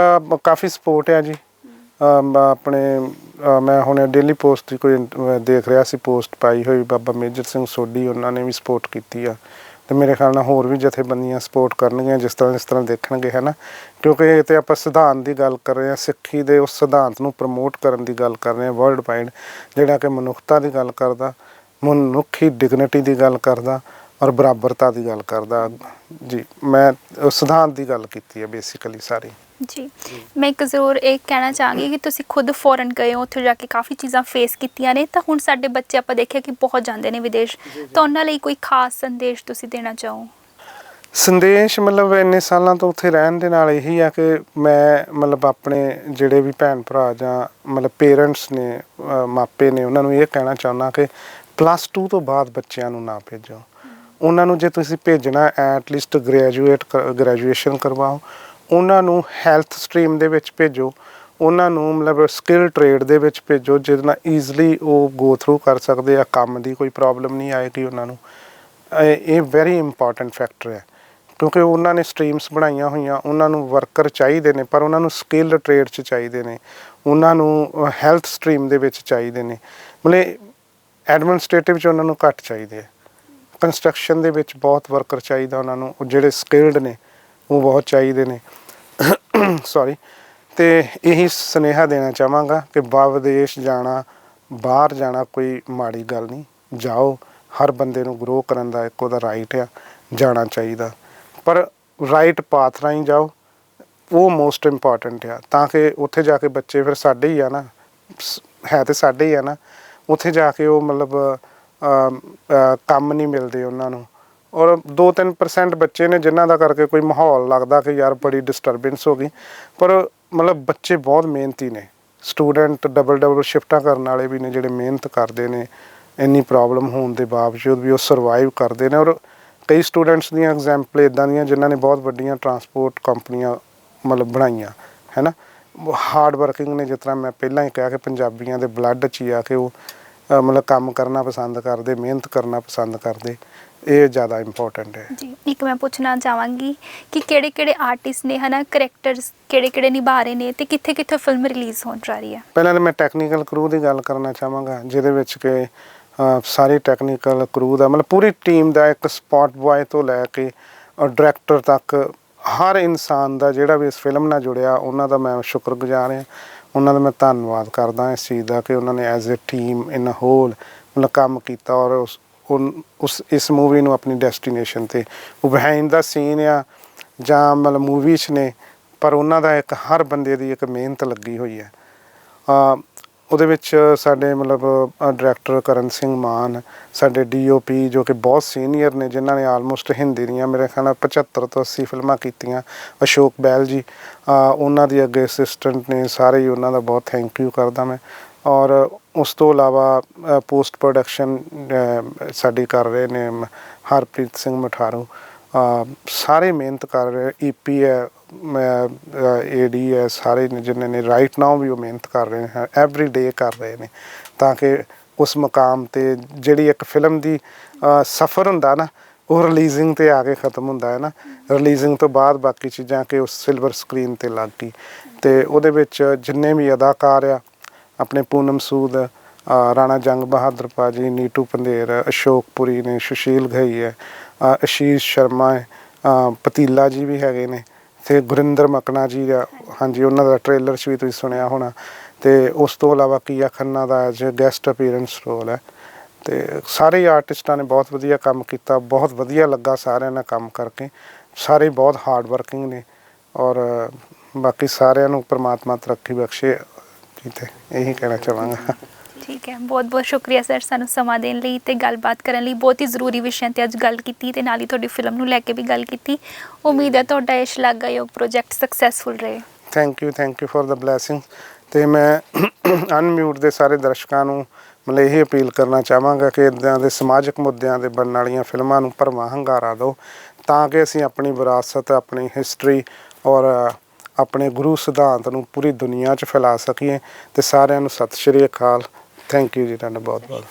ਕਾਫੀ ਸਪੋਰਟ ਹੈ ਜੀ। ਆਪਣੇ ਮੈਂ ਹੁਣ ਡੇਲੀ ਪੋਸਟ ਦੀ ਕੋਈ ਦੇਖ ਰਿਹਾ ਸੀ ਪੋਸਟ ਪਾਈ ਹੋਈ ਬਾਬਾ ਮੇਜਰ ਸਿੰਘ ਸੋਢੀ ਉਹਨਾਂ ਨੇ ਵੀ ਸਪੋਰਟ ਕੀਤੀ ਆ। ਤੇ ਮੇਰੇ ਖਿਆਲ ਨਾਲ ਹੋਰ ਵੀ ਜਥੇਬੰਦੀਆਂ ਸਪੋਰਟ ਕਰਨਗੀਆਂ ਜਿਸ ਤਰ੍ਹਾਂ ਜਿਸ ਤਰ੍ਹਾਂ ਦੇਖਣਗੇ ਹੈ ਨਾ ਕਿਉਂਕਿ ਇਹ ਤੇ ਆਪਾਂ ਸਿਧਾਂਤ ਦੀ ਗੱਲ ਕਰ ਰਹੇ ਹਾਂ, ਸਿੱਖੀ ਦੇ ਉਸ ਸਿਧਾਂਤ ਨੂੰ ਪ੍ਰਮੋਟ ਕਰਨ ਦੀ ਗੱਲ ਕਰ ਰਹੇ ਹਾਂ ਵਰਲਡ ਵਾਈਡ ਜਿਹੜਾ ਕਿ ਮਨੁੱਖਤਾ ਦੀ ਗੱਲ ਕਰਦਾ, ਮਨੁੱਖੀ ਡਿਗਨਿਟੀ ਦੀ ਗੱਲ ਕਰਦਾ ਔਰ ਬਰਾਬਰਤਾ ਦੀ ਗੱਲ ਕਰਦਾ। ਜੀ ਮੈਂ ਉਹ ਸਿਧਾਂਤ ਦੀ ਗੱਲ ਕੀਤੀ ਹੈ ਬੇਸਿਕਲੀ ਸਾਰੀ। ਜੀ ਮੈਂ ਇੱਕ ਜ਼ਰੂਰ ਇਹ ਕਹਿਣਾ ਚਾਹਾਂਗੀ ਕਿ ਤੁਸੀਂ ਖੁਦ ਫੋਰਨ ਗਏ ਹੋ ਉੱਥੇ ਜਾ ਕੇ ਕਾਫੀ ਚੀਜ਼ਾਂ ਫੇਸ ਕੀਤੀਆਂ ਨੇ ਤਾਂ ਹੁਣ ਸਾਡੇ ਬੱਚੇ ਆਪਾਂ ਦੇਖਿਆ ਕਿ ਬਹੁਤ ਜਾਂਦੇ ਨੇ ਵਿਦੇਸ਼। ਤਾਂ ਉਹਨਾਂ ਲਈ ਕੋਈ ਖਾਸ ਸੰਦੇਸ਼ ਤੁਸੀਂ ਦੇਣਾ ਚਾਹੋ? ਸੰਦੇਸ਼ ਮਤਲਬ ਇੰਨੇ ਸਾਲਾਂ ਤੋਂ ਉੱਥੇ ਰਹਿਣ ਦੇ ਨਾਲ ਇਹੀ ਆ ਕਿ ਮੈਂ ਮਤਲਬ ਆਪਣੇ ਜਿਹੜੇ ਵੀ ਭੈਣ ਭਰਾ ਜਾਂ ਮਤਲਬ ਪੇਰੈਂਟਸ ਨੇ ਮਾਪੇ ਨੇ ਉਹਨਾਂ ਨੂੰ ਇਹ ਕਹਿਣਾ ਚਾਹੁੰਦਾ ਕਿ ਪਲੱਸ 2 ਤੋਂ ਬਾਅਦ ਬੱਚਿਆਂ ਨੂੰ ਨਾ ਭੇਜੋ। ਉਹਨਾਂ ਨੂੰ ਜੇ ਤੁਸੀਂ ਭੇਜਣਾ ਐਟ ਲੀਸਟ ਗ੍ਰੈਜੂਏਟ ਗ੍ਰੈਜੂਏਸ਼ਨ ਕਰਵਾਓ, ਉਹਨਾਂ ਨੂੰ ਹੈਲਥ ਸਟਰੀਮ ਦੇ ਵਿੱਚ ਭੇਜੋ, ਉਹਨਾਂ ਨੂੰ ਮਤਲਬ ਸਕਿੱਲ ਟ੍ਰੇਡ ਦੇ ਵਿੱਚ ਭੇਜੋ, ਜਿਹਦੇ ਨਾਲ ਈਜ਼ਲੀ ਉਹ ਗੋ ਥਰੂ ਕਰ ਸਕਦੇ ਆ, ਕੰਮ ਦੀ ਕੋਈ ਪ੍ਰੋਬਲਮ ਨਹੀਂ ਆਏਗੀ ਉਹਨਾਂ ਨੂੰ। ਇਹ ਇਹ ਵੈਰੀ ਇੰਪੋਰਟੈਂਟ ਫੈਕਟਰ ਹੈ, ਕਿਉਂਕਿ ਉਹਨਾਂ ਨੇ ਸਟਰੀਮਸ ਬਣਾਈਆਂ ਹੋਈਆਂ, ਉਹਨਾਂ ਨੂੰ ਵਰਕਰ ਚਾਹੀਦੇ ਨੇ, ਪਰ ਉਹਨਾਂ ਨੂੰ ਸਕਿੱਲ ਟ੍ਰੇਡ 'ਚ ਚਾਹੀਦੇ ਨੇ, ਉਹਨਾਂ ਨੂੰ ਹੈਲਥ ਸਟਰੀਮ ਦੇ ਵਿੱਚ ਚਾਹੀਦੇ ਨੇ। ਮਤਲਬ ਐਡਮਿਨਿਸਟ੍ਰੇਟਿਵ 'ਚ ਉਹਨਾਂ ਨੂੰ ਘੱਟ ਚਾਹੀਦੇ ਆ। ਕੰਸਟਰਕਸ਼ਨ ਦੇ ਵਿੱਚ ਬਹੁਤ ਵਰਕਰ ਚਾਹੀਦਾ ਉਹਨਾਂ ਨੂੰ, ਉਹ ਜਿਹੜੇ ਸਕਿਲਡ ਨੇ, ਉਹ ਬਹੁਤ ਚਾਹੀਦੇ ਨੇ। ਸੌਰੀ ਤੇ ਇਹੀ ਸੁਨੇਹਾ ਦੇਣਾ ਚਾਹਾਂਗਾ ਕਿ ਬਾ ਵਿਦੇਸ਼ ਜਾਣਾ, ਬਾਹਰ ਜਾਣਾ ਕੋਈ ਮਾੜੀ ਗੱਲ ਨਹੀਂ। ਜਾਓ, ਹਰ ਬੰਦੇ ਨੂੰ ਗਰੋ ਕਰਨ ਦਾ ਇੱਕ ਉਹਦਾ ਰਾਈਟ ਆ, ਜਾਣਾ ਚਾਹੀਦਾ। ਪਰ ਰਾਈਟ ਪਾਥ ਰਾਹੀਂ ਜਾਓ, ਉਹ ਮੋਸਟ ਇੰਪੋਰਟੈਂਟ ਆ। ਤਾਂ ਕਿ ਉੱਥੇ ਜਾ ਕੇ ਬੱਚੇ ਫਿਰ ਸਾਡੇ ਹੀ ਆ ਨਾ, ਸ- ਹੈ ਤੇ ਸਾਡੇ ਹੀ ਆ ਨਾ। ਉੱਥੇ ਜਾ ਕੇ ਉਹ ਮਤਲਬ ਕੰਮ ਨਹੀਂ ਮਿਲਦੇ ਉਹਨਾਂ ਨੂੰ। ਔਰ 2-3% ਬੱਚੇ ਨੇ ਜਿਨ੍ਹਾਂ ਦਾ ਕਰਕੇ ਕੋਈ ਮਾਹੌਲ ਲੱਗਦਾ ਕਿ ਯਾਰ ਬੜੀ ਡਿਸਟਰਬੈਂਸ ਹੋ ਗਈ। ਪਰ ਮਤਲਬ ਬੱਚੇ ਬਹੁਤ ਮਿਹਨਤੀ ਨੇ। ਸਟੂਡੈਂਟ ਡਬਲ ਡਬਲ ਸ਼ਿਫਟਾਂ ਕਰਨ ਵਾਲੇ ਵੀ ਨੇ ਜਿਹੜੇ ਮਿਹਨਤ ਕਰਦੇ ਨੇ। ਇੰਨੀ ਪ੍ਰੋਬਲਮ ਹੋਣ ਦੇ ਬਾਵਜੂਦ ਵੀ ਉਹ ਸਰਵਾਈਵ ਕਰਦੇ ਨੇ। ਔਰ ਕਈ ਸਟੂਡੈਂਟਸ ਦੀਆਂ ਐਗਜ਼ਾਮਪਲ ਇਦਾਂ ਦੀਆਂ ਜਿਨ੍ਹਾਂ ਨੇ ਬਹੁਤ ਵੱਡੀਆਂ ਟਰਾਂਸਪੋਰਟ ਕੰਪਨੀਆਂ ਮਤਲਬ ਬਣਾਈਆਂ, ਹੈ ਨਾ? ਹਾਰਡ ਵਰਕਿੰਗ ਨੇ ਜਿਸ ਤਰ੍ਹਾਂ ਮੈਂ ਪਹਿਲਾਂ ਹੀ ਕਿਹਾ ਕਿ ਪੰਜਾਬੀਆਂ ਦੇ ਬਲੱਡ 'ਚ ਹੀ ਆ ਕਿ ਉਹ ਮਤਲਬ ਕੰਮ ਕਰਨਾ ਪਸੰਦ ਕਰਦੇ ਮਿਹਨਤ ਕਰਨਾ ਪਸੰਦ ਕਰਦੇ ਇਹ ਜ਼ਿਆਦਾ ਇੰਪੋਰਟੈਂਟ ਹੈ। ਜੀ ਇੱਕ ਮੈਂ ਪੁੱਛਣਾ ਚਾਹਾਂਗੀ ਕਿ ਕਿਹੜੇ ਕਿਹੜੇ ਆਰਟਿਸਟ ਨੇ ਹਨਾ ਕਰੈਕਟਰਸ ਕਿਹੜੇ ਕਿਹੜੇ ਨਿਭਾ ਰਹੇ ਨੇ ਤੇ ਕਿੱਥੇ ਕਿੱਥੇ ਫਿਲਮ ਰਿਲੀਜ਼ ਹੋਣ ਜਾ ਰਹੀ ਹੈ? ਪਹਿਲਾਂ ਤਾਂ ਮੈਂ ਟੈਕਨੀਕਲ ਕਰੂ ਦੀ ਗੱਲ ਕਰਨਾ ਚਾਹਾਂਗਾ ਜਿਹਦੇ ਵਿੱਚ ਕਿ ਸਾਰੇ ਟੈਕਨੀਕਲ ਕਰੂ ਦਾ ਮਤਲਬ ਪੂਰੀ ਟੀਮ ਦਾ ਇੱਕ ਸਪੌਟ ਬॉय ਤੋਂ ਲੈ ਕੇ ਡਾਇਰੈਕਟਰ ਤੱਕ ਹਰ ਇਨਸਾਨ ਦਾ ਜਿਹੜਾ ਵੀ ਇਸ ਫਿਲਮ ਨਾਲ ਜੁੜਿਆ ਉਹਨਾਂ ਦਾ ਮੈਂ ਸ਼ੁਕਰਗੁਜ਼ਾਰ ਹਾਂ। ਉਹਨਾਂ ਦਾ ਮੈਂ ਧੰਨਵਾਦ ਕਰਦਾ ਇਸ ਚੀਜ਼ ਦਾ ਕਿ ਉਹਨਾਂ ਨੇ as a team in whole ਮਤਲਬ ਕੰਮ ਕੀਤਾ ਔਰ ਉਸ ਉਸ, ਇਸ ਮੂਵੀ ਨੂੰ ਆਪਣੀ ਡੈਸਟੀਨੇਸ਼ਨ ਤੇ ਉਹ ਬਿਹਾਈਂਡ ਦਾ ਸੀਨ ਆ ਜਾਂ ਮਤਲਬ ਮੂਵੀ 'ਚ ਨੇ, ਪਰ ਉਹਨਾਂ ਦਾ ਇੱਕ ਹਰ ਬੰਦੇ ਦੀ ਇੱਕ ਮਿਹਨਤ ਲੱਗੀ ਹੋਈ ਹੈ। ਉਹਦੇ ਵਿੱਚ ਸਾਡੇ ਮਤਲਬ ਡਾਇਰੈਕਟਰ ਕਰਨ ਸਿੰਘ ਮਾਨ, ਸਾਡੇ ਡੀਓਪੀ ਜੋ ਕਿ ਬਹੁਤ ਸੀਨੀਅਰ ਨੇ, ਜਿਨ੍ਹਾਂ ਨੇ ਆਲਮੋਸਟ ਹਿੰਦੀ ਦੀਆਂ ਮੇਰੇ ਖਿਆਲ ਨਾਲ 75 ਤੋਂ 80 ਫਿਲਮਾਂ ਕੀਤੀਆਂ, ਅਸ਼ੋਕ ਬੈਲ ਜੀ ਉਹਨਾਂ ਦੀ ਅੱਗੇ ਅਸਿਸਟੈਂਟ ਨੇ ਸਾਰੇ ਹੀ ਉਹਨਾਂ ਦਾ ਬਹੁਤ ਥੈਂਕ ਯੂ ਕਰਦਾ ਮੈਂ। ਔਰ ਉਸ ਤੋਂ ਇਲਾਵਾ ਪੋਸਟ ਪ੍ਰੋਡਕਸ਼ਨ ਸਾਡੀ ਕਰ ਰਹੇ ਨੇ ਹਰਪ੍ਰੀਤ ਸਿੰਘ ਮਠਾਰੂ। ਸਾਰੇ ਮਿਹਨਤ ਕਰ ਰਹੇ ਈਪੀ ਹੈ ਏਡੀ ਹੈ ਸਾਰੇ ਨੇ ਜਿਨ੍ਹਾਂ ਨੇ ਰਾਈਟ ਨਾਓ ਵੀ ਉਹ ਮਿਹਨਤ ਕਰ ਰਹੇ ਨੇ ਐਵਰੀ ਡੇ ਕਰ ਰਹੇ ਨੇ। ਤਾਂ ਕਿ ਉਸ ਮਕਾਮ ਤੇ ਜਿਹੜੀ ਇੱਕ ਫਿਲਮ ਦੀ ਸਫ਼ਰ ਹੁੰਦਾ ਨਾ, ਉਹ ਰਿਲੀਜ਼ਿੰਗ ਤੇ ਆ ਕੇ ਖਤਮ ਹੁੰਦਾ ਹੈ ਨਾ। ਰਿਲੀਜ਼ਿੰਗ ਤੋਂ ਬਾਅਦ ਬਾਕੀ ਚੀਜ਼ਾਂ ਕਿ ਉਸ ਸਿਲਵਰ ਸਕਰੀਨ ਤੇ ਲੱਗ ਗਈ। ਤੇ ਉਹਦੇ ਵਿੱਚ ਜਿੰਨੇ ਵੀ ਅਦਾਕਾਰ ਆ, ਆਪਣੇ ਪੂਨਮ ਸੂਦ ਰਾਣਾ ਜੰਗ ਬਹਾਦਰ ਪਾਜੀ ਨੀਟੂ ਪੰਧੇਰ, ਅਸ਼ੋਕ ਪੁਰੀ ਨੇ, ਸੁਸ਼ੀਲ ਘਈ ਹੈ ਅਸ਼ੀਸ਼ ਸ਼ਰਮਾ ਹੈ ਪਤੀਲਾ ਜੀ ਵੀ ਹੈਗੇ ਨੇ। ਤੇ ਗੁਰਿੰਦਰ ਮਕਨਾ ਜੀ ਦਾ, ਹਾਂਜੀ, ਉਹਨਾਂ ਦਾ ਟ੍ਰੇਲਰ 'ਚ ਵੀ ਤੁਸੀਂ ਸੁਣਿਆ ਹੋਣਾ। ਤੇ ਉਸ ਤੋਂ ਇਲਾਵਾ ਕੀਆ ਖੰਨਾ ਦਾ ਐਜ਼ ਗੈਸਟ ਅਪੀਅਰੈਂਸ ਰੋਲ ਹੈ। ਤੇ ਸਾਰੇ ਆਰਟਿਸਟਾਂ ਨੇ ਬਹੁਤ ਵਧੀਆ ਕੰਮ ਕੀਤਾ, ਬਹੁਤ ਵਧੀਆ ਲੱਗਾ ਸਾਰਿਆਂ ਨਾਲ ਕੰਮ ਕਰਕੇ। ਸਾਰੇ ਬਹੁਤ ਹਾਰਡ ਵਰਕਿੰਗ ਨੇ ਔਰ ਬਾਕੀ ਸਾਰਿਆਂ ਨੂੰ ਪ੍ਰਮਾਤਮਾ ਤਰੱਕੀ ਬਖਸ਼ੇ। ਜੀ ਤੇ ਇਹੀ ਕਹਿਣਾ ਚਾਹਾਂਗਾ। ਠੀਕ ਹੈ। ਬਹੁਤ ਬਹੁਤ ਸ਼ੁਕਰੀਆ ਸਰ ਸਾਨੂੰ ਸਮਾਂ ਦੇਣ ਲਈ ਤੇ ਗੱਲਬਾਤ ਕਰਨ ਲਈ। ਬਹੁਤ ਹੀ ਜ਼ਰੂਰੀ ਵਿਸ਼ਿਆਂ ਤੇ ਅੱਜ ਗੱਲ ਕੀਤੀ ਤੇ ਨਾਲ ਹੀ ਤੁਹਾਡੀ ਫਿਲਮ ਨੂੰ ਲੈ ਕੇ ਵੀ ਗੱਲ ਕੀਤੀ। ਉਮੀਦ ਹੈ ਤੁਹਾਡਾ ਇਹ ਸ਼ਲਾਘਾਯੋਗ ਪ੍ਰੋਜੈਕਟ ਸਕਸੈਸਫੁਲ ਰਹੇ। Thank you thank you for the blessing ਤੇ ਮੈਂ *clears throat* ਅਨਮਿਊਟ ਦੇ ਸਾਰੇ ਦਰਸ਼ਕਾਂ ਨੂੰ ਮਤਲਬ ਇਹ ਅਪੀਲ ਕਰਨਾ ਚਾਹਾਂਗਾ ਕਿ ਇਦਾਂ ਦੇ ਸਮਾਜਿਕ ਮੁੱਦਿਆਂ ਦੇ ਬਣਨ ਵਾਲੀਆਂ ਫਿਲਮਾਂ ਨੂੰ ਭਰਵਾਂ ਹੰਗਾਰਾ ਦਿਓ, ਤਾਂ ਕਿ ਅਸੀਂ ਆਪਣੀ ਵਿਰਾਸਤ, ਆਪਣੀ ਹਿਸਟਰੀ ਔਰ ਆਪਣੇ ਗੁਰੂ ਸਿਧਾਂਤ ਨੂੰ ਪੂਰੀ ਦੁਨੀਆ 'ਚ ਫੈਲਾ ਸਕੀਏ। ਤੇ ਸਾਰਿਆਂ ਨੂੰ ਸਤਿ ਸ਼੍ਰੀ ਅਕਾਲ। ਥੈਂਕ ਯੂ ਜੀ ਤੁਹਾਡਾ ਬਹੁਤ ਬਹੁਤ